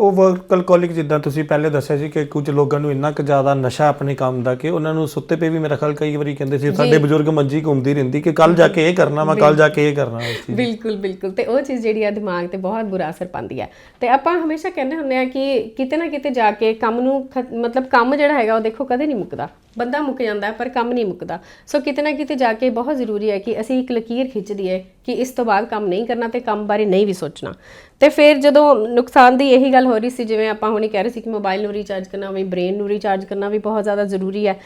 ਉਹ ਵਰਕ ਅਲਕੋਹਲਿਕ ਜਿੱਦਾਂ ਤੁਸੀਂ ਪਹਿਲੇ ਦੱਸਿਆ ਸੀ ਕਿ ਕੁਝ ਲੋਕਾਂ ਨੂੰ ਇੰਨਾ ਕੁ ਜ਼ਿਆਦਾ ਨਸ਼ਾ ਆਪਣੇ ਕੰਮ ਦਾ ਕਿ ਉਹਨਾਂ ਨੂੰ ਸੁੱਤੇ ਪਏ ਵੀ ਮੇਰਾ ਖਿਆਲ ਕਈ ਵਾਰੀ ਕਹਿੰਦੇ ਸੀ ਸਾਡੇ ਬਜ਼ੁਰਗ ਮੰਜੀ ਘੁੰਮਦੀ ਰਹਿੰਦੀ ਕਿ ਕੱਲ ਜਾ ਕੇ ਇਹ ਕਰਨਾ ਵਾ ਕੱਲ ਜਾ ਕੇ ਇਹ ਕਰਨਾ ਬਿਲਕੁਲ ਬਿਲਕੁਲ। ਤੇ ਉਹ ਚੀਜ਼ ਜਿਹੜੀ ਆ ਦਿਮਾਗ ਤੇ ਬਹੁਤ ਬੁਰਾ ਅਸਰ ਪਾਉਂਦੀ ਹੈ ਤੇ ਆਪਾਂ ਹਮੇਸ਼ਾ ਕਹਿੰਦੇ ਹੁੰਦੇ ਆ ਕਿ ਕਿਤੇ ਨਾ ਕਿਤੇ ਜਾ ਕੇ ਕੰਮ ਨੂੰ ਮਤਲਬ ਕੰਮ ਜਿਹੜਾ ਹੈਗਾ ਉਹ ਦੇਖੋ ਕਦੇ ਨਹੀਂ ਮੁੱਕਦਾ। ਬੰਦਾ ਮੁੱਕ ਜਾਂਦਾ ਪਰ ਕੰਮ ਨਹੀਂ ਮੁੱਕਦਾ। ਸੋ ਕਿਤੇ ਨਾ ਕਿਤੇ ਜਾ ਕੇ ਬਹੁਤ ਜ਼ਰੂਰੀ ਹੈ ਕਿ ਅਸੀਂ ਇੱਕ ਲਕੀਰ ਖਿੱਚ ਦਈਏ ਕਿ ਇਸ ਤੋਂ ਬਾਅਦ ਕੰਮ ਨਹੀਂ ਕਰਨਾ ਤੇ ਕੰਮ ਬਾਰੇ ਨਹੀਂ ਵੀ ਸੋਚਣਾ। ਤੇ ਫਿਰ ਜਦੋਂ ਨੁਕਸਾਨ ਦੀ ਇਹੀ ਗੱਲ ਹੋ ਰਹੀ ਸੀ, ਜਿਵੇਂ ਆਪਾਂ ਹੁਣੇ ਕਹਿ ਰਹੇ ਸੀ ਕਿ ਮੋਬਾਈਲ ਨੂੰ ਰੀਚਾਰਜ ਕਰਨਾ ਵੀ ਬ੍ਰੇਨ ਨੂੰ ਰੀਚਾਰਜ ਕਰਨਾ ਵੀ ਬਹੁਤ ਜ਼ਿਆਦਾ ਜ਼ਰੂਰੀ ਹੈ।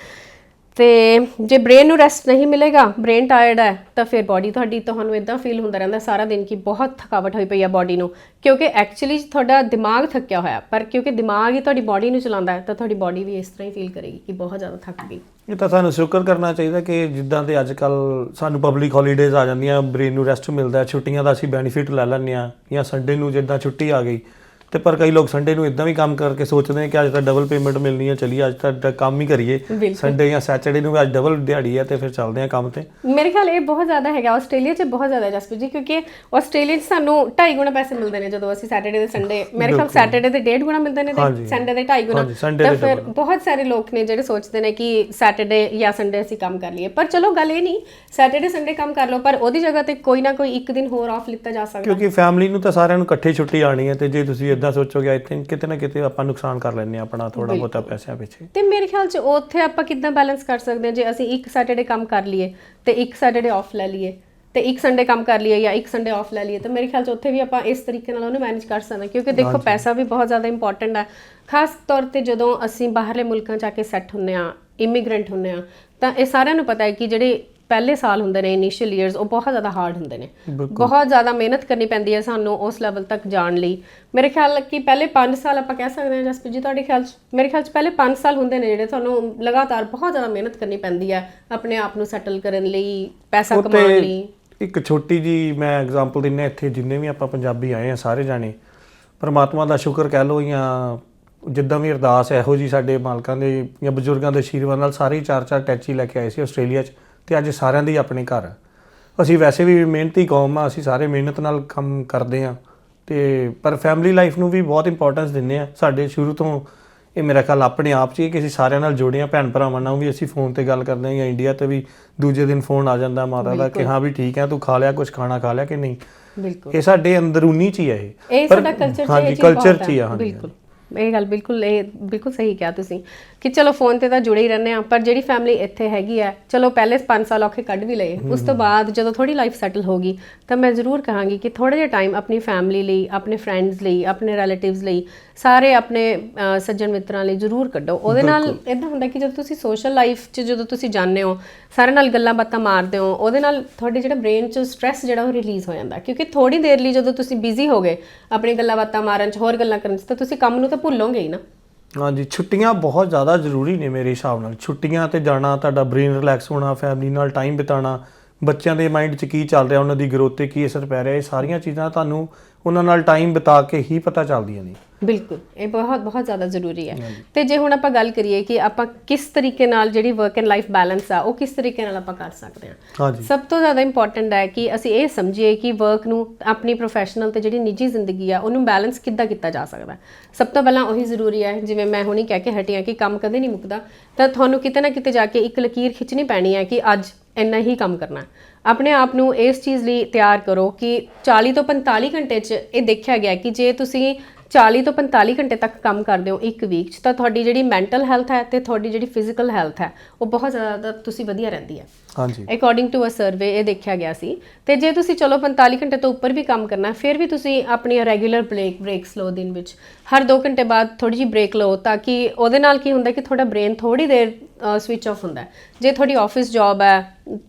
ਤੇ ਜੇ ਬ੍ਰੇਨ ਨੂੰ ਰੈਸਟ ਨਹੀਂ ਮਿਲੇਗਾ ਬ੍ਰੇਨ ਟਾਇਰਡ ਹੈ, ਤਾਂ ਫਿਰ ਬਾਡੀ ਤੁਹਾਡੀ ਤੁਹਾਨੂੰ ਇਦਾਂ ਫੀਲ ਹੁੰਦਾ ਰਹਿੰਦਾ ਸਾਰਾ ਦਿਨ ਕਿ ਬਹੁਤ ਥਕਾਵਟ ਹੋਈ ਪਈ ਆ ਬਾਡੀ ਨੂੰ। ਕਿਉਂਕਿ ਐਕਚੁਅਲੀ ਤੁਹਾਡਾ ਦਿਮਾਗ ਥੱਕਿਆ ਹੋਇਆ, ਪਰ ਕਿਉਂਕਿ ਦਿਮਾਗ ਹੀ ਤੁਹਾਡੀ ਬਾਡੀ ਨੂੰ ਚਲਾਉਂਦਾ ਹੈ, ਤਾਂ ਤੁਹਾਡੀ ਬਾਡੀ ਵੀ ਇਸ ਤਰ੍ਹਾਂ ਹੀ ਫੀਲ ਕਰੇਗੀ ਕਿ ਬਹੁਤ ਜ਼ਿਆਦਾ ਥੱਕ ਗਈ। ਇਹ ਤਾਂ ਸਾਨੂੰ ਸ਼ੁਕਰ ਕਰਨਾ ਚਾਹੀਦਾ ਕਿ ਜਿੱਦਾਂ ਦੇ ਅੱਜ ਕੱਲ ਸਾਨੂੰ ਪਬਲਿਕ ਹੌਲੀਡੇਜ਼ ਆ ਜਾਂਦੀਆਂ ਬ੍ਰੇਨ ਨੂੰ ਰੈਸਟ ਮਿਲਦਾ, ਛੁੱਟੀਆਂ ਦਾ ਅਸੀਂ ਬੈਨੀਫਿਟ ਲੈ ਲੈਂਦੇ ਆ ਜਾਂ ਸੰਡੇ ਨੂੰ ਜਿੱਦਾਂ ਛੁੱਟੀ ਆ ਗਈ ਤੇ ਪਰ ਕਈ ਲੋਕ ਸੰਡੇ ਨੂੰ ਇਦਾਂ ਵੀ ਕੰਮ ਕਰਕੇ ਸੋਚਦੇ ਨੇ ਕਿ ਅੱਜ ਤਾਂ ਡਬਲ ਪੇਮੈਂਟ ਮਿਲਣੀ ਹੈ ਚਲੀਏ ਅੱਜ ਤਾਂ ਕੰਮ ਹੀ ਕਰੀਏ। ਸੰਡੇ ਜਾਂ ਸੈਟਰਡੇ ਨੂੰ ਅੱਜ ਡਬਲ ਦਿਹਾੜੀ ਹੈ ਤੇ ਫਿਰ ਚੱਲਦੇ ਆ ਕੰਮ ਤੇ। ਮੇਰੇ ਖਿਆਲ ਇਹ ਬਹੁਤ ਜ਼ਿਆਦਾ ਹੈਗਾ ਆਸਟ੍ਰੇਲੀਆ 'ਚ ਬਹੁਤ ਜ਼ਿਆਦਾ ਜਸਪ੍ਰੀਤ ਜੀ ਕਿਉਂਕਿ ਆਸਟ੍ਰੇਲੀਆ 'ਚ ਸਾਨੂੰ 2.5 ਗੁਣਾ ਪੈਸੇ ਮਿਲਦੇ ਨੇ ਜਦੋਂ ਅਸੀਂ ਸੈਟਰਡੇ ਤੇ ਸੰਡੇ ਮੇਰੇ ਖਿਆਲ ਸੈਟਰਡੇ ਤੇ 1.5 ਗੁਣਾ ਮਿਲਦੇ ਨੇ ਤੇ। ਸੰਡੇ ਦੇ 2.5 ਗੁਣਾ। ਤਾਂ ਫਿਰ ਬਹੁਤ ਸਾਰੇ ਲੋਕ ਨੇ ਜਿਹੜੇ ਸੋਚਦੇ ਨੇ ਕਿ ਸੈਟਰਡੇ ਜਾਂ ਸੰਡੇ ਅਸੀਂ ਕੰਮ ਕਰ ਲਈਏ। ਪਰ ਚਲੋ ਗੱਲ ਇਹ ਨਹੀਂ ਸੈਟਰਡੇ ਸੰਡੇ ਕੰਮ ਕਰ ਲਓ ਪਰ ਉਹਦੀ ਜਗ੍ਹਾ ਤੇ ਕੋਈ ਨਾ ਕੋਈ ਇੱਕ ਦਿਨ ਹੋਰ ਆਫ ਲਿੱਤਾ ਜਾ ਸਕਦਾ। ਕਿਉਂਕਿ ਫੈਮਿਲੀ ਨੂੰ ਤਾਂ ਸਾਰਿਆਂ ਨੂੰ ਇਕੱਠੇ ਛੁੱਟੀ ਆਣੀ ਹੈ ਤੇ ਜੇ ਤੁਸੀਂ ਇਦਾਂ ਸੋਚੋਗੇ ਇੱਥੇ ਕਿਤੇ ਨਾ ਕਿਤੇ ਆਪਾਂ ਨੁਕਸਾਨ ਕਰ ਲੈਂਦੇ ਆਪਣਾ ਥੋੜਾ ਬਹੁਤਾ ਪੈਸਿਆਂ ਪਿੱਛੇ। ਤੇ ਮੇਰੇ ਖਿਆਲ 'ਚ ਉੱਥੇ ਆਪਾਂ ਕਿੱਦਾਂ ਬੈਲੈਂਸ ਕਰ ਸਕਦੇ ਹਾਂ? ਜੇ ਅਸੀਂ ਇੱਕ ਸੈਟਰਡੇ ਕੰਮ ਕਰ ਲਈਏ ਤੇ ਇੱਕ ਸੈਟਰਡੇ ਆਫ ਲੈ ਲਈਏ ਤੇ ਇੱਕ ਸੰਡੇ ਕੰਮ ਕਰ ਲਈਏ ਜਾਂ ਇੱਕ ਸੰਡੇ ਆਫ ਲੈ ਲਈਏ ਤਾਂ ਮੇਰੇ ਖਿਆਲ 'ਚ ਉੱਥੇ ਵੀ ਆਪਾਂ ਇਸ ਤਰੀਕੇ ਨਾਲ ਉਹਨੂੰ ਮੈਨੇਜ ਕਰ ਸਕਦੇ ਹਾਂ। ਕਿਉਂਕਿ ਦੇਖੋ ਪੈਸਾ ਵੀ ਬਹੁਤ ਜ਼ਿਆਦਾ ਇੰਪੋਰਟੈਂਟ ਹੈ ਖਾਸ ਤੌਰ ਤੇ ਜਦੋਂ ਅਸੀਂ ਬਾਹਰਲੇ ਮੁਲਕਾਂ 'ਚ ਆ ਕੇ ਸੈੱਟ ਹੁੰਨੇ ਆ ਇਮੀਗ੍ਰੈਂਟ ਹੁੰਨੇ ਆ ਤਾਂ ਇਹ ਸਾਰਿਆਂ ਨੂੰ ਪਤਾ ਹੈ ਕਿ ਜਿਹੜੇ ਪਹਿਲੇ ਸਾਲ ਹੁੰਦੇ ਨੇ ਇਨੀਸ਼ੀਅਲ ਇਅਰਸ ਉਹ ਬਹੁਤ ਜ਼ਿਆਦਾ ਹਾਰਡ ਹੁੰਦੇ ਨੇ। ਬਹੁਤ ਜ਼ਿਆਦਾ ਮਿਹਨਤ ਕਰਨੀ ਪੈਂਦੀ ਹੈ ਸਾਨੂੰ ਉਸ ਲੈਵਲ ਤੱਕ ਜਾਣ ਲਈ। ਮੇਰੇ ਖਿਆਲ ਕਿ ਪਹਿਲੇ 5 ਸਾਲ ਆਪਾਂ ਕਹਿ ਸਕਦੇ ਹਾਂ ਜਸਪ੍ਰੀਤ ਜੀ ਤੁਹਾਡੇ ਖਿਆਲ ਮੇਰੇ ਖਿਆਲ 'ਚ ਪਹਿਲੇ 5 ਸਾਲ ਹੁੰਦੇ ਨੇ ਜਿਹੜੇ ਤੁਹਾਨੂੰ ਲਗਾਤਾਰ ਬਹੁਤ ਜ਼ਿਆਦਾ ਮਿਹਨਤ ਕਰਨੀ ਪੈਂਦੀ ਹੈ ਆਪਣੇ ਆਪ ਨੂੰ ਸੈਟਲ ਕਰਨ ਲਈ ਪੈਸਾ ਕਮਾਉਣ ਲਈ। ਇੱਕ ਛੋਟੀ ਜੀ ਮੈਂ ਐਗਜ਼ਾਮਪਲ ਦਿੰਨੇ ਇੱਥੇ ਜਿੰਨੇ ਵੀ ਆਪਾਂ ਪੰਜਾਬੀ ਆਏ ਆ ਸਾਰੇ ਜਾਣੇ ਪਰਮਾਤਮਾ ਦਾ ਸ਼ੁਕਰ ਕਹਿ ਲਓ ਜਾਂ ਜਿੱਦਾਂ ਵੀ ਅਰਦਾਸ ਇਹੋ ਜੀ ਸਾਡੇ ਮਾਲਕਾਂ ਦੇ ਜਾਂ ਬਜ਼ੁਰਗਾਂ ਦੇ ਆਸ਼ੀਰਵਾਦ ਨਾਲ ਸਾਰੇ ਚਾਰ ਚਾਰ ਟੈਚੀ ਲੈ ਕੇ ਆਏ ਸੀ ਆਸਟ੍ਰੇਲੀਆ 'ਚ। ਤੇ ਅੱਜ ਸਾਰਿਆਂ ਦੇ ਆਪਣੇ ਘਰ। ਅਸੀਂ ਵੈਸੇ ਵੀ ਮਿਹਨਤੀ ਕੌਮ ਆ ਅਸੀਂ ਸਾਰੇ ਮਿਹਨਤ ਨਾਲ ਕੰਮ ਕਰਦੇ ਆ। ਤੇ ਪਰ ਫੈਮਿਲੀ ਲਾਈਫ ਨੂੰ ਵੀ ਬਹੁਤ ਇੰਪੋਰਟੈਂਸ ਦਿੰਦੇ ਆ। ਸਾਡੇ ਸ਼ੁਰੂ ਤੋਂ ਇਹ ਮੇਰਾ ਖਿਆਲ ਆਪਣੇ ਆਪ 'ਚ ਹੀ ਕਿ ਅਸੀਂ ਸਾਰਿਆਂ ਨਾਲ ਜੁੜੇ ਆ ਭੈਣ ਭਰਾਵਾਂ ਨਾਲ ਵੀ ਅਸੀਂ ਫੋਨ ਤੇ ਗੱਲ ਕਰਦੇ ਆ ਜਾਂ ਇੰਡੀਆ ਤੇ ਵੀ ਦੂਜੇ ਦਿਨ ਫੋਨ ਆ ਜਾਂਦਾ ਮਾਤਾ ਦਾ ਕਿ ਹਾਂ ਵੀ ਠੀਕ ਹੈ ਤੂੰ ਖਾ ਲਿਆ ਕੁਝ ਖਾਣਾ ਖਾ ਲਿਆ ਕਿ ਨਹੀਂ? ਬਿਲਕੁਲ। ਇਹ ਸਾਡੇ ਅੰਦਰੂਨੀ ਚ ਹੀ ਹੈ ਇਹ। ਇਹ ਸਾਡਾ ਕਲਚਰ ਚ ਹਾਂਜੀ ਕਲਚਰ ਚ ਹੀ ਆ ਹਾਂਜੀ। ਬਿਲਕੁਲ। ਇਹ ਗੱਲ ਬਿਲਕੁਲ ਇਹ ਬਿਲਕੁਲ ਸਹੀ ਕਿਹਾ ਤੁਸੀਂ ਕਿ ਚਲੋ ਫੋਨ ਤੇ ਤਾਂ ਜੁੜੇ ਹੀ ਰਹਿੰਦੇ ਆ ਪਰ ਜਿਹੜੀ ਫੈਮਿਲੀ ਇੱਥੇ ਹੈਗੀ ਆ ਚਲੋ ਪਹਿਲੇ 5 ਸਾਲ ਔਖੇ ਕੱਢ ਵੀ ਲਏ ਉਸ ਤੋਂ ਬਾਅਦ ਜਦੋਂ ਥੋੜੀ ਲਾਈਫ ਸੈਟਲ ਹੋ ਗਈ ਤਾਂ ਮੈਂ ਜ਼ਰੂਰ ਕਹਾਂਗੀ ਕਿ ਥੋੜਾ ਜਿਹਾ ਟਾਈਮ ਆਪਣੀ ਫੈਮਿਲੀ ਲਈ ਆਪਣੇ ਫਰੈਂਡਸ ਲਈ ਆਪਣੇ ਰਿਲੇਟਿਵਸ ਲਈ ਸਾਰੇ ਆਪਣੇ ਸੱਜਣ ਮਿੱਤਰਾਂ ਲਈ ਜ਼ਰੂਰ ਕੱਢੋ। ਉਹਦੇ ਨਾਲ ਇਦਾਂ ਹੁੰਦਾ ਕਿ ਜਦੋਂ ਤੁਸੀਂ ਸੋਸ਼ਲ ਲਾਈਫ 'ਚ ਜਦੋਂ ਤੁਸੀਂ ਜਾਂਦੇ ਹੋ ਸਾਰਿਆਂ ਨਾਲ ਗੱਲਾਂ ਬਾਤਾਂ ਮਾਰਦੇ ਹੋ ਉਹਦੇ ਨਾਲ ਤੁਹਾਡੇ ਜਿਹੜਾ ਬ੍ਰੇਨ 'ਚ ਸਟ੍ਰੈਸ ਜਿਹੜਾ ਉਹ ਰਿਲੀਜ਼ ਹੋ ਜਾਂਦਾ। ਕਿਉਂਕਿ ਥੋੜੀ ਦੇਰ ਲਈ ਜਦੋਂ ਤੁਸੀਂ ਬਿਜ਼ੀ ਹੋ ਗਏ ਆਪਣੀ ਗੱਲਾਂ ਬਾਤਾਂ ਮਾਰਨ 'ਚ ਹੋਰ ਗੱਲਾਂ ਕਰਨ 'ਚ ਤਾਂ ਤੁਸੀਂ ਕੰਮ ਨੂੰ ਤਾਂ ਭੁੱਲੋਗੇ ਹੀ ਨਾ। ਹਾਂਜੀ ਛੁੱਟੀਆਂ ਬਹੁਤ ਜ਼ਿਆਦਾ ਜ਼ਰੂਰੀ ਨੇ ਮੇਰੇ ਹਿਸਾਬ ਨਾਲ। ਛੁੱਟੀਆਂ ਤੇ ਜਾਣਾ ਤੁਹਾਡਾ ਬ੍ਰੇਨ ਰਿਲੈਕਸ ਹੋਣਾ ਫੈਮਿਲੀ ਨਾਲ ਟਾਈਮ ਬਿਤਾਉਣਾ ਬੱਚਿਆਂ ਦੇ ਮਾਈਂਡ 'ਚ ਕੀ ਚੱਲ ਰਿਹਾ ਉਹਨਾਂ ਦੀ ਗਰੋਥ ਤੇ ਕੀ ਅਸਰ ਪੈ ਰਿਹਾ ਇਹ ਸਾਰੀਆਂ ਚੀਜ਼ਾਂ ਤੁਹਾਨੂੰ ਉਹਨਾਂ ਨਾਲ ਟਾਈਮ ਬਿਤਾ ਕੇ ਹੀ ਪਤਾ ਚੱਲਦੀਆਂ ਨੇ। ਬਿਲਕੁਲ ਇਹ ਬਹੁਤ ਬਹੁਤ ਜ਼ਿਆਦਾ ਜ਼ਰੂਰੀ ਹੈ। ਤੇ ਜੇ ਹੁਣ ਆਪਾਂ ਗੱਲ ਕਰੀਏ ਕਿ ਆਪਾਂ ਕਿਸ ਤਰੀਕੇ ਨਾਲ ਜਿਹੜੀ ਵਰਕ ਐਂਡ ਲਾਈਫ ਬੈਲੈਂਸ ਆ ਉਹ ਕਿਸ ਤਰੀਕੇ ਨਾਲ ਆਪਾਂ ਕਰ ਸਕਦੇ ਹਾਂ। ਸਭ ਤੋਂ ਜ਼ਿਆਦਾ ਇੰਪੋਰਟੈਂਟ ਹੈ ਕਿ ਅਸੀਂ ਇਹ ਸਮਝੀਏ ਕਿ ਵਰਕ ਨੂੰ ਆਪਣੀ ਪ੍ਰੋਫੈਸ਼ਨਲ ਤੇ ਜਿਹੜੀ ਨਿੱਜੀ ਜ਼ਿੰਦਗੀ ਆ ਉਹਨੂੰ ਬੈਲੈਂਸ ਕਿੱਦਾਂ ਕੀਤਾ ਜਾ ਸਕਦਾ। ਸਭ ਤੋਂ ਪਹਿਲਾਂ ਉਹੀ ਜ਼ਰੂਰੀ ਹੈ ਜਿਵੇਂ ਮੈਂ ਹੁਣੀ ਕਹਿ ਕੇ ਹਟੀ ਹਾਂ ਕਿ ਕੰਮ ਕਦੇ ਨਹੀਂ ਮੁੱਕਦਾ ਤਾਂ ਤੁਹਾਨੂੰ ਕਿਤੇ ਨਾ ਕਿਤੇ ਜਾ ਕੇ ਇੱਕ ਲਕੀਰ ਖਿੱਚਣੀ ਪੈਣੀ ਹੈ ਕਿ ਅੱਜ ਇੰਨਾ ਹੀ ਕੰਮ ਕਰਨਾ ਆਪਣੇ ਆਪ ਨੂੰ ਇਸ ਚੀਜ਼ ਲਈ ਤਿਆਰ ਕਰੋ ਕਿ 40 ਤੋਂ 45 ਘੰਟੇ 'ਚ ਇਹ ਦੇਖਿਆ ਗਿਆ ਕਿ ਜੇ ਤੁਸੀਂ 40 ਤੋਂ 45 ਘੰਟੇ ਤੱਕ ਕੰਮ ਕਰਦੇ ਹੋ ਇੱਕ ਵੀਕ 'ਚ ਤਾਂ ਤੁਹਾਡੀ ਜਿਹੜੀ ਮੈਂਟਲ ਹੈਲਥ ਹੈ ਤੇ ਤੁਹਾਡੀ ਜਿਹੜੀ ਫਿਜ਼ੀਕਲ ਹੈਲਥ ਹੈ ਉਹ ਬਹੁਤ ਜ਼ਿਆਦਾ ਤੁਸੀਂ ਵਧੀਆ ਰਹਿੰਦੀ ਹੈ। ਹਾਂਜੀ। ਅਕੋਰਡਿੰਗ ਟੂ ਅ ਸਰਵੇ ਇਹ ਦੇਖਿਆ ਗਿਆ ਸੀ। ਤੇ ਜੇ ਤੁਸੀਂ ਚਲੋ 45 ਘੰਟੇ ਤੋਂ ਉੱਪਰ ਵੀ ਕੰਮ ਕਰਨਾ ਫਿਰ ਵੀ ਤੁਸੀਂ ਆਪਣੀ ਰੈਗੂਲਰ ਬ੍ਰੇਕ ਬ੍ਰੇਕਸ ਲਓ ਦਿਨ ਵਿੱਚ। ਹਰ 2 ਘੰਟੇ ਬਾਅਦ ਥੋੜੀ ਜਿਹੀ ਬ੍ਰੇਕ ਲਓ ਤਾਂ ਕਿ ਉਹਦੇ ਨਾਲ ਕੀ ਹੁੰਦਾ ਕਿ ਤੁਹਾਡਾ ਬ੍ਰੇਨ ਥੋੜੀ ਦੇਰ ਸਵਿਚ ਆਫ ਹੁੰਦਾ। ਜੇ ਤੁਹਾਡੀ ਆਫਿਸ ਜੌਬ ਹੈ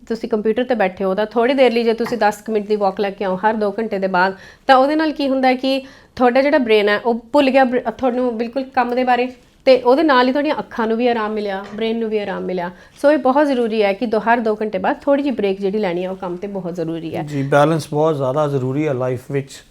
ਤੁਸੀਂ ਕੰਪਿਊਟਰ ਤੇ ਬੈਠੇ ਹੋ ਤਾਂ ਥੋੜੀ ਦੇਰ ਲਈ ਜੇ ਤੁਸੀਂ 10 ਕੁ ਮਿੰਟ ਦੀ ਵਾਕ ਲੈ ਕੇ ਆਓ ਹਰ 2 ਘੰਟੇ ਦੇ ਬਾਅਦ ਤਾਂ ਉਹਦੇ ਨਾਲ ਕੀ ਹੁੰਦਾ ਕਿ ਤੁਹਾਡਾ ਜਿਹੜਾ ਬ੍ਰੇਨ ਹੈ ਉਹ ਭੁੱਲ ਗਿਆ ਤੁਹਾਨੂੰ ਬਿਲਕੁਲ ਕੰਮ ਦੇ ਬਾਰੇ ਤੇ ਉਹਦੇ ਨਾਲ ਹੀ ਤੁਹਾਡੀਆਂ ਅੱਖਾਂ ਨੂੰ ਵੀ ਆਰਾਮ ਮਿਲਿਆ ਬ੍ਰੇਨ ਨੂੰ ਵੀ ਆਰਾਮ ਮਿਲਿਆ। ਸੋ ਇਹ ਬਹੁਤ ਜ਼ਰੂਰੀ ਹੈ ਕਿ ਦੋ ਹਰ 2 ਘੰਟੇ ਬਾਅਦ ਥੋੜੀ ਜਿਹੀ ਬ੍ਰੇਕ ਜਿਹੜੀ ਲੈਣੀ ਹੈ ਉਹ ਕੰਮ ਤੇ ਬਹੁਤ ਜ਼ਰੂਰੀ ਹੈ। ਜੀ ਬੈਲੈਂਸ ਬਹੁਤ ਜ਼ਿਆਦਾ ਜ਼ਰੂਰੀ ਹੈ ਲਾਈਫ ਵਿੱਚ।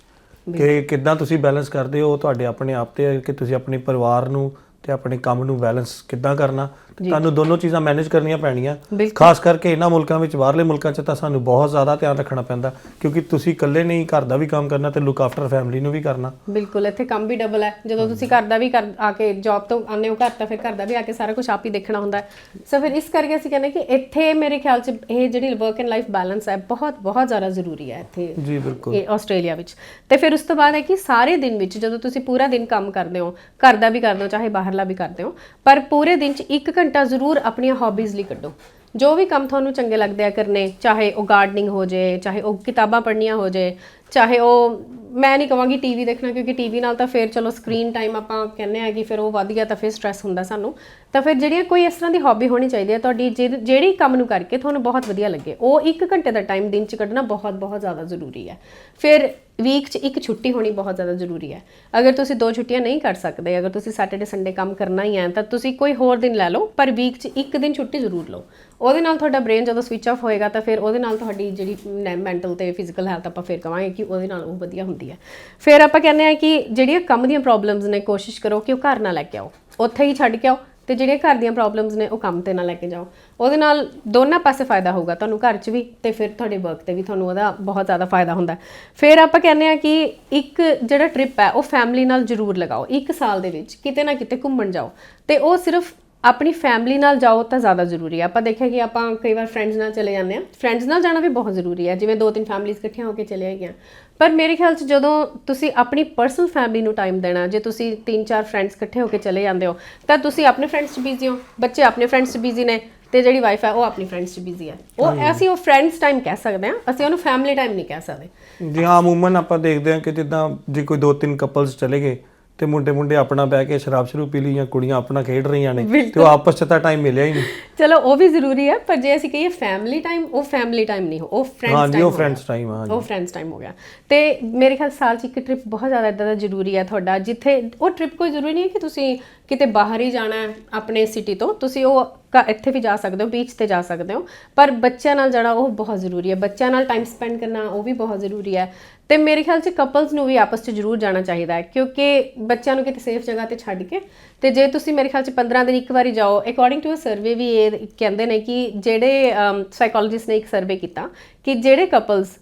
ਕਿ ਕਿੱਦਾਂ ਤੁਸੀਂ ਬੈਲੈਂਸ ਕਰਦੇ ਹੋ ਤੁਹਾਡੇ ਆਪਣੇ ਆਪ ਤੇ ਕਿ ਤੁਸੀਂ ਆਪਣੇ ਪਰਿਵਾਰ ਨੂੰ ਤੇ ਆਪਣੇ ਕੰਮ ਨੂੰ ਬੈਲੈਂਸ ਕਿੱਦਾਂ ਕਰਨਾ। ਤੁਹਾਨੂੰ ਦੋਨੋਂ ਚੀਜ਼ਾਂ ਮੈਨੇਜ ਕਰਨੀਆਂ ਪੈਣੀਆਂ। ਖਾਸ ਕਰਕੇ ਇਹਨਾਂ ਮੁਲਕਾਂ ਵਿੱਚ ਬਾਹਰਲੇ ਮੁਲਕਾਂ 'ਚ ਤਾਂ ਸਾਨੂੰ ਬਹੁਤ ਜ਼ਿਆਦਾ ਧਿਆਨ ਰੱਖਣਾ ਪੈਂਦਾ ਕਿਉਂਕਿ ਤੁਸੀਂ ਇਕੱਲੇ ਨਹੀਂ ਘਰ ਦਾ ਵੀ ਕੰਮ ਕਰਨਾ ਤੇ ਲੁੱਕ ਆਫਟਰ ਫੈਮਿਲੀ ਨੂੰ ਵੀ ਕਰਨਾ। ਬਿਲਕੁਲ ਇੱਥੇ ਕੰਮ ਵੀ ਡਬਲ ਹੈ। ਜਦੋਂ ਤੁਸੀਂ ਘਰ ਦਾ ਵੀ ਕਰ ਆ ਕੇ ਜੌਬ ਤੋਂ ਆਉਂਦੇ ਹੋ ਘਰ ਤਾਂ ਫਿਰ ਘਰ ਦਾ ਵੀ ਆ ਕੇ ਸਾਰਾ ਕੁਝ ਆਪ ਹੀ ਦੇਖਣਾ ਹੁੰਦਾ ਹੈ। ਸੋ ਫਿਰ ਇਸ ਕਰਕੇ ਅਸੀਂ ਕਹਿੰਦੇ ਕਿ ਇੱਥੇ ਮੇਰੇ ਖਿਆਲ 'ਚ ਇਹ ਜਿਹੜੀ ਵਰਕ ਐਂਡ ਲਾਈਫ ਬੈਲੈਂਸ ਹੈ ਬਹੁਤ ਬਹੁਤ ਜ਼ਿਆਦਾ ਜ਼ਰੂਰੀ ਹੈ ਇੱਥੇ ਜੀ ਬਿਲਕੁਲ। ਇਹ ਆਸਟ੍ਰੇਲੀਆ ਵਿੱਚ। ਤੇ ਫਿਰ ਉਸ ਤੋਂ ਬਾਅਦ ਹੈ ਕਿ ਸਾਰੇ ਦਿਨ ਵਿੱਚ ਜਦੋਂ ਤੁਸੀਂ ਪੂਰਾ ਦਿਨ ਕੰਮ ਕਰਦੇ ਹੋ ਘਰ ਦਾ ਵੀ ਕਰਦੇ ਹੋ ਚਾਹੇ ਬਾਹਰਲਾ ਵੀ ਕਰਦੇ ਹੋ ਪਰ ਪੂਰੇ ਦਿਨ 'ਚ 1 ਘੰਟਾ ਜ਼ਰੂਰ ਆਪਣੀਆਂ ਹੌਬੀਜ਼ ਲਈ ਕੱਢੋ। ਜੋ ਵੀ ਕੰਮ ਤੁਹਾਨੂੰ ਚੰਗੇ ਲੱਗਦੇ ਆ ਕਰਨੇ, ਚਾਹੇ ਉਹ ਗਾਰਡਨਿੰਗ ਹੋ ਜੇ, ਚਾਹੇ ਉਹ ਕਿਤਾਬਾਂ ਪੜ੍ਹਨੀਆਂ ਹੋ ਜੇ, ਚਾਹੇ ਉਹ, ਮੈਂ ਨਹੀਂ ਕਹਾਂਗੀ ਟੀਵੀ ਦੇਖਣਾ, ਕਿਉਂਕਿ ਟੀਵੀ ਨਾਲ ਤਾਂ ਫਿਰ ਚਲੋ ਸਕਰੀਨ ਟਾਈਮ ਆਪਾਂ ਕਹਿੰਦੇ ਆ ਕਿ ਫਿਰ ਉਹ ਵੱਧ ਗਿਆ ਤਾਂ ਫਿਰ ਸਟ੍ਰੈਸ ਹੁੰਦਾ ਸਾਨੂੰ। ਤਾਂ ਫਿਰ ਜਿਹੜੀਆਂ ਕੋਈ ਇਸ ਤਰ੍ਹਾਂ ਦੀ ਹੌਬੀ ਹੋਣੀ ਚਾਹੀਦੀ ਹੈ, ਤੁਹਾਡੀ ਜਿਹੜ- ਜਿਹੜੀ ਕੰਮ ਨੂੰ ਕਰਕੇ ਤੁਹਾਨੂੰ ਬਹੁਤ ਵਧੀਆ ਲੱਗੇ, ਉਹ 1 ਘੰਟੇ ਦਾ ਟਾਈਮ ਦਿਨ 'ਚ ਕੱਢਣਾ ਬਹੁਤ ਬਹੁਤ ਜ਼ਿਆਦਾ ਜ਼ਰੂਰੀ ਹੈ। ਫਿਰ ਵੀਕ 'ਚ ਇੱਕ ਛੁੱਟੀ ਹੋਣੀ ਬਹੁਤ ਜ਼ਿਆਦਾ ਜ਼ਰੂਰੀ ਹੈ। ਅਗਰ ਤੁਸੀਂ ਦੋ ਛੁੱਟੀਆਂ ਨਹੀਂ ਕਰ ਸਕਦੇ, ਅਗਰ ਤੁਸੀਂ ਸੈਟਰਡੇ ਸੰਡੇ ਕੰਮ ਕਰਨਾ ਹੀ ਹੈ, ਤਾਂ ਤੁਸੀਂ ਕੋਈ ਹੋਰ ਦਿਨ ਲੈ ਲਓ, ਪਰ ਵੀਕ 'ਚ ਇੱਕ ਦਿਨ ਛੁੱਟੀ ਜ਼ਰੂਰ ਲਓ। ਉਹਦੇ ਨਾਲ ਤੁਹਾਡਾ ਬ੍ਰੇਨ ਜਦੋਂ ਸਵਿਚ ਆਫ ਹੋਏਗਾ, ਤਾਂ ਫਿਰ ਉਹਦੇ ਨਾਲ ਤੁਹਾਡੀ ਜਿਹੜੀ ਮੈਂਟਲ ਤੇ ਫਿਜ਼ੀਕਲ ਹੈਲਥ ਆਪਾਂ ਫਿਰ ਕਵਾਂਗੇ ਕਿ ਉਹਦੇ ਨਾਲ ਉਹ ਵਧੀਆ ਹੁੰਦੀ ਹੈ। ਫਿਰ ਆਪਾਂ ਕਹਿੰਦੇ ਆ ਕਿ ਜਿਹੜੀਆਂ ਕੰਮ ਦੀਆਂ ਪ੍ਰੋਬਲਮਸ ਨੇ, ਕੋਸ਼ਿਸ਼ ਕਰੋ ਕਿ ਉਹ ਘਰ ਨਾ ਲੈ ਕੇ ਆਓ। ਉੱਥੇ ਹੀ ਛੱਡ ਕੇ ਆਓ। ਤੇ ਜਿਹੜੀਆਂ ਘਰ ਦੀਆਂ ਪ੍ਰੋਬਲਮਸ ਨੇ ਉਹ ਕੰਮ ਤੇ ਨਾ ਲੈ ਕੇ ਜਾਓ। ਉਹਦੇ ਨਾਲ ਦੋਨਾਂ ਪਾਸੇ ਫਾਇਦਾ ਹੋਊਗਾ ਤੁਹਾਨੂੰ ਘਰ 'ਚ ਵੀ ਤੇ ਫਿਰ ਤੁਹਾਡੇ ਵਰਕ ਤੇ ਵੀ ਤੁਹਾਨੂੰ ਉਹਦਾ ਬਹੁਤ ਜ਼ਿਆਦਾ ਫਾਇਦਾ ਹੁੰਦਾ। ਫਿਰ ਆਪਾਂ ਕਹਿੰਦੇ ਆ ਕਿ ਇੱਕ ਜਿਹੜਾ ਟ੍ਰਿਪ ਹੈ ਉਹ ਫੈਮਿਲੀ ਨਾਲ ਜ਼ਰੂਰ ਲਗਾਓ। ਇੱਕ ਸਾਲ ਦੇ ਵਿੱਚ ਕਿਤੇ ਨਾ ਕਿਤੇ ਘੁੰਮਣ ਜਾਓ। ਤੇ ਉਹ ਸਿਰਫ ਆਪਣੀ ਫੈਮਿਲੀ ਨਾਲ ਜਾਓ ਤਾਂ ਜ਼ਿਆਦਾ ਜ਼ਰੂਰੀ ਹੈ। ਆਪਾਂ ਦੇਖਿਆ ਕਿ ਆਪਾਂ ਕਈ ਵਾਰ ਫਰੈਂਡਸ ਨਾਲ ਚਲੇ ਜਾਂਦੇ ਆ ਫਰੈਂਡਸ ਨਾਲ ਜਾਣਾ ਵੀ ਬਹੁਤ ਜ਼ਰੂਰੀ ਹੈ। ਜਿਵੇਂ ਦੋ ਤਿੰਨ ਫੈਮਿਲੀਆਂ ਇਕੱਠੀਆਂ ਹੋ ਕੇ ਚਲੇ ਗਈਆਂ। ਪਰ ਮੇਰੇ ਖਿਆਲ 'ਚ ਜਦੋਂ ਤੁਸੀਂ ਆਪਣੀ ਪਰਸਨਲ ਫੈਮਿਲੀ ਨੂੰ ਟਾਈਮ ਦੇਣਾ ਜੇ ਤੁਸੀਂ ਤਿੰਨ ਚਾਰ ਫਰੈਂਡਸ ਇਕੱਠੇ ਹੋ ਕੇ ਚਲੇ ਜਾਂਦੇ ਹੋ ਤਾਂ ਤੁਸੀਂ ਆਪਣੇ ਫਰੈਂਡਸ 'ਚ ਬਿਜ਼ੀ ਹੋ। ਬੱਚੇ ਆਪਣੇ ਫਰੈਂਡਸ 'ਚ ਬਿਜ਼ੀ ਨੇ ਤੇ ਜਿਹੜੀ ਵਾਈਫ ਹੈ ਉਹ ਆਪਣੀ ਫਰੈਂਡਸ 'ਚ ਬਿਜ਼ੀ ਹੈ। ਉਹ ਅਸੀਂ ਉਹ ਫਰੈਂਡਸ ਟਾਈਮ ਕਹਿ ਸਕਦੇ ਹਾਂ। ਅਸੀਂ ਉਹਨੂੰ ਫੈਮਿਲੀ ਟਾਈਮ ਨਹੀਂ ਕਹਿ ਸਕਦੇ। ਜੀ ਹਾਂ ਅਮੂਮਨ ਆਪਾਂ ਦੇਖਦੇ ਹਾਂ ਕਿ ਜਿੱਦਾਂ ਜੇ ਕੋਈ ਦੋ ਤਿੰਨ ਕਪਲਸ ਚਲੇ ਗਏ ਤੇ ਮੁੰਡੇ ਮੁੰਡੇ ਆਪਣਾ ਬਹਿ ਕੇ ਸ਼ਰਾਬ ਸ਼ਰੂ ਪੀ ਲਈ ਜਾਂ ਕੁੜੀਆਂ ਆਪਣਾ ਖੇਡ ਰਹੀਆਂ ਨੇ ਤੇ ਉਹ ਆਪਸ 'ਚ ਤਾਂ ਟਾਈਮ ਮਿਲਿਆ ਹੀ ਨਹੀਂ। ਚਲੋ ਉਹ ਵੀ ਜ਼ਰੂਰੀ ਹੈ ਪਰ ਜੇ ਅਸੀਂ ਕਹੀਏ ਫੈਮਿਲੀ ਟਾਈਮ ਉਹ ਫੈਮਿਲੀ ਟਾਈਮ ਨਹੀਂ ਹੋ ਉਹ ਫਰੈਂਡਸ ਹਾਂਜੀ ਟਾਈਮ ਉਹ ਫਰੈਂਡਸ ਟਾਈਮ ਆ ਉਹ ਫਰੈਂਡਸ ਟਾਈਮ ਹੋ ਗਿਆ। ਤੇ ਮੇਰੇ ਖਿਆਲ ਸਾਲ 'ਚ ਇੱਕ ਟ੍ਰਿਪ ਬਹੁਤ ਜ਼ਿਆਦਾ ਇਦਾਂ ਦਾ ਜ਼ਰੂਰੀ ਹੈ ਤੁਹਾਡਾ ਜਿੱਥੇ ਉਹ ਟ੍ਰਿਪ ਕੋਈ ਜ਼ਰੂਰੀ ਨਹੀਂ ਹੈ ਕਿ ਤੁਸੀਂ ਕਿਤੇ ਬਾਹਰ ਹੀ ਜਾਣਾ ਹੈ ਆਪਣੇ ਸਿਟੀ ਤੋਂ ਤੁਸੀਂ ਉਹ ਇੱਥੇ ਵੀ ਜਾ ਸਕਦੇ ਹੋ ਬੀਚ ਤੇ ਜਾ ਸਕਦੇ ਹੋ ਪਰ ਬੱਚਿਆਂ ਨਾਲ ਜਾਣਾ ਉਹ ਬਹੁਤ ਜ਼ਰੂਰੀ ਹੈ। ਬੱਚਿਆਂ ਨਾਲ ਟਾਈਮ ਸਪੈਂਡ ਕਰਨਾ ਉਹ ਵੀ ਬਹੁਤ ਜ਼ਰੂਰੀ ਹੈ। ਤੇ ਮੇਰੇ ਖਿਆਲ 'ਚ ਕਪਲਸ ਨੂੰ ਵੀ ਆਪਸ 'ਚ ਜ਼ਰੂਰ ਜਾਣਾ ਚਾਹੀਦਾ ਹੈ, ਕਿਉਂਕਿ ਬੱਚਿਆਂ ਨੂੰ ਕਿਤੇ ਸੇਫ ਜਗ੍ਹਾ ਤੇ ਛੱਡ ਕੇ, ਤੇ ਜੇ ਤੁਸੀਂ ਮੇਰੇ ਖਿਆਲ 'ਚ 15 ਦਿਨ ਇੱਕ ਵਾਰੀ ਜਾਓ ਅਕੋਰਡਿੰਗ ਟੂ ਅ ਸਰਵੇ ਵੀ ਇਹ ਕਹਿੰਦੇ ਨੇ ਕਿ ਜਿਹੜੇ ਸਾਈਕੋਲੋਜਿਸਟ ਨੇ ਇੱਕ ਸਰਵੇ ਕੀਤਾ ਕਿ ਜਿਹੜੇ ਕਪਲਸ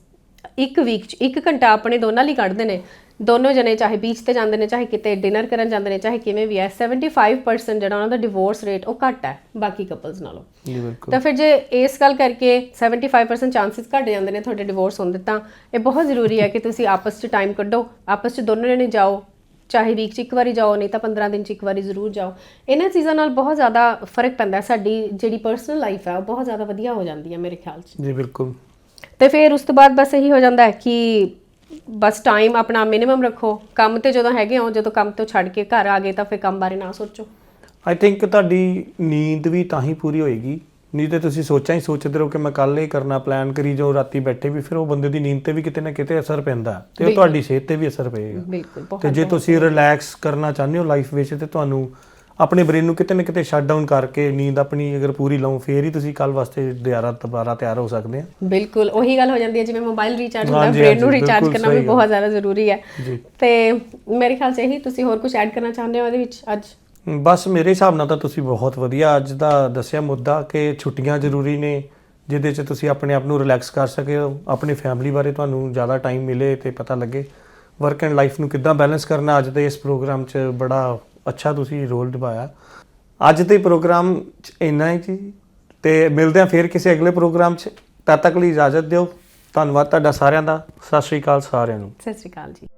ਇੱਕ ਵੀਕ 'ਚ ਇੱਕ ਘੰਟਾ ਆਪਣੇ ਦੋਨਾਂ ਲਈ ਕੱਢਦੇ ਨੇ ਦੋਨੋਂ ਜਣੇ ਚਾਹੇ ਬੀਚ ਤੇ ਜਾਂਦੇ ਨੇ ਚਾਹੇ ਕਿਤੇ ਡਿਨਰ ਕਰਨ ਜਾਂਦੇ ਨੇ ਚਾਹੇ ਕਿਵੇਂ ਵੀ ਹੈ 75% ਜਿਹੜਾ ਉਹਨਾਂ ਦਾ ਡਿਵੋਰਸ ਰੇਟ ਉਹ ਘੱਟ ਹੈ ਬਾਕੀ ਕਪਲਸ ਨਾਲੋਂ। ਜੀ ਬਿਲਕੁਲ। ਤਾਂ ਫਿਰ ਜੇ ਇਸ ਗੱਲ ਕਰਕੇ 75% ਚਾਂਸਸ ਘਟ ਜਾਂਦੇ ਨੇ ਤੁਹਾਡੇ ਡਿਵੋਰਸ ਹੋਣ ਦੇ ਤਾਂ ਇਹ ਬਹੁਤ ਜ਼ਰੂਰੀ ਹੈ ਕਿ ਤੁਸੀਂ ਆਪਸ 'ਚ ਟਾਈਮ ਕੱਢੋ ਆਪਸ 'ਚ ਦੋਨੋਂ ਜਣੇ ਜਾਓ ਚਾਹੇ ਵੀਕ 'ਚ ਇੱਕ ਵਾਰੀ ਜਾਓ ਨਹੀਂ ਤਾਂ 15 ਦਿਨ 'ਚ ਇੱਕ ਵਾਰੀ ਜ਼ਰੂਰ ਜਾਓ। ਇਹਨਾਂ ਚੀਜ਼ਾਂ ਨਾਲ ਬਹੁਤ ਜ਼ਿਆਦਾ ਫ਼ਰਕ ਪੈਂਦਾ ਸਾਡੀ ਜਿਹੜੀ ਪਰਸਨਲ ਲਾਈਫ ਹੈ ਉਹ ਬਹੁਤ ਜ਼ਿਆਦਾ ਵਧੀਆ ਹੋ ਜਾਂਦੀ ਹੈ ਮੇਰੇ ਖਿਆਲ 'ਚ। ਜੀ ਬਿਲਕੁਲ। ਤੇ ਫਿਰ ਉਸ ਤੋਂ ਬਾਅਦ ਬਸ ਇਹੀ ਹੋ ਜਾਂਦਾ ਹੈ ਕਿ ਬਸ ਟਾਈਮ ਆਪਣਾ ਮਿਨੀਮਮ ਰੱਖੋ। ਕੰਮ ਤੇ ਜਦੋਂ ਹੈਗੇ ਹੋ ਜਦੋਂ ਕੰਮ ਤੋਂ ਛੱਡ ਕੇ ਘਰ ਆ ਗਏ ਤਾਂ ਫਿਰ ਕੰਮ ਬਾਰੇ ਨਾ ਸੋਚੋ। ਆਈ ਥਿੰਕ ਤੁਹਾਡੀ ਨੀਂਦ ਵੀ ਤਾਂ ਹੀ ਪੂਰੀ ਹੋਏਗੀ। ਨਹੀਂ ਤੇ ਤੁਸੀਂ ਸੋਚਾਂ ਹੀ ਸੋਚਦੇ ਰਹੋ ਕਿ ਮੈਂ ਕੱਲ ਇਹ ਕਰਨਾ ਪਲਾਨ ਕਰੀ ਜਾਓ ਰਾਤੀ ਬੈਠੇ ਵੀ ਫਿਰ ਉਹ ਬੰਦੇ ਦੀ ਨੀਂਦ ਤੇ ਵੀ ਕਿਤੇ ਨਾ ਕਿਤੇ ਅਸਰ ਪੈਂਦਾ। ਤੇ ਉਹ ਤੁਹਾਡੀ ਸਿਹਤ ਤੇ ਵੀ ਅਸਰ ਪਏਗਾ। ਬਿਲਕੁਲ ਤੇ ਜੇ ਤੁਸੀਂ ਰਿਲੈਕਸ ਕਰਨਾ ਚਾਹੁੰਦੇ ਹੋ ਲਾਈਫ ਵਿੱਚ ਤੇ ਤੁਹਾਨੂੰ ਆਪਣੇ ਬ੍ਰੇਨ ਨੂੰ ਕਿਤੇ ਨਾ ਕਿਤੇ ਸ਼ਟ ਡਾਊਨ ਕਰਕੇ ਨੀਂਦ ਆਪਣੀ ਅਗਰ ਪੂਰੀ ਲਓ ਫੇਰ ਹੀ ਤੁਸੀਂ ਕੱਲ ਵਾਸਤੇ ਦੁਬਾਰਾ ਦੁਬਾਰਾ ਤਿਆਰ ਹੋ ਸਕਦੇ ਆ। ਬਿਲਕੁਲ ਉਹੀ ਗੱਲ ਹੋ ਜਾਂਦੀ ਹੈ ਜਿਵੇਂ ਮੋਬਾਈਲ ਰੀਚਾਰਜ ਹੁੰਦਾ ਬ੍ਰੇਨ ਨੂੰ ਰੀਚਾਰਜ ਕਰਨਾ ਵੀ। ਬਹੁਤ ਜ਼ਿਆਦਾ ਜ਼ਰੂਰੀ ਹੈ। ਤੇ ਮੇਰੇ ਖਿਆਲ 'ਚ ਇਹੀ ਤੁਸੀਂ ਹੋਰ ਕੁਝ ਐਡ ਕਰਨਾ ਚਾਹੁੰਦੇ ਹੋ ਇਹਦੇ ਵਿੱਚ ਅੱਜ? ਬਸ ਮੇਰੇ ਹਿਸਾਬ ਨਾਲ ਤਾਂ ਤੁਸੀਂ ਬਹੁਤ ਵਧੀਆ ਅੱਜ ਦਾ ਦੱਸਿਆ ਮੁੱਦਾ ਕਿ ਛੁੱਟੀਆਂ ਜ਼ਰੂਰੀ ਨੇ ਜਿਹਦੇ 'ਚ ਤੁਸੀਂ ਆਪਣੇ ਆਪ ਨੂੰ ਰਿਲੈਕਸ ਕਰ ਸਕੇ ਹੋ ਆਪਣੀ ਫੈਮਿਲੀ ਬਾਰੇ ਤੁਹਾਨੂੰ ਜ਼ਿਆਦਾ ਟਾਈਮ ਮਿਲੇ ਤੇ ਪਤਾ ਲੱਗੇ। ਵਰਕ ਐਂਡ ਲਾਈਫ ਨੂੰ ਕਿੱਦਾਂ ਬੈਲੈਂਸ ਕਰਨਾ ਅੱਜ ਦੇ ਇਸ ਪ੍ਰੋਗਰਾਮ 'ਚ ਬੜਾ ਅੱਛਾ ਤੁਸੀਂ ਰੋਲ ਨਿਭਾਇਆ। ਅੱਜ ਦੇ ਪ੍ਰੋਗਰਾਮ 'ਚ ਇੰਨਾ ਹੀ ਜੀ। ਤੇ ਮਿਲਦੇ ਹਾਂ ਫੇਰ ਕਿਸੇ ਅਗਲੇ ਪ੍ਰੋਗਰਾਮ 'ਚ। ਤਦ ਤੱਕ ਲਈ ਇਜਾਜ਼ਤ ਦਿਓ। ਧੰਨਵਾਦ ਤੁਹਾਡਾ ਸਾਰਿਆਂ ਦਾ। ਸਤਿ ਸ਼੍ਰੀ ਅਕਾਲ ਸਾਰਿਆਂ ਨੂੰ। ਸਤਿ ਸ਼੍ਰੀ ਅਕਾਲ ਜੀ।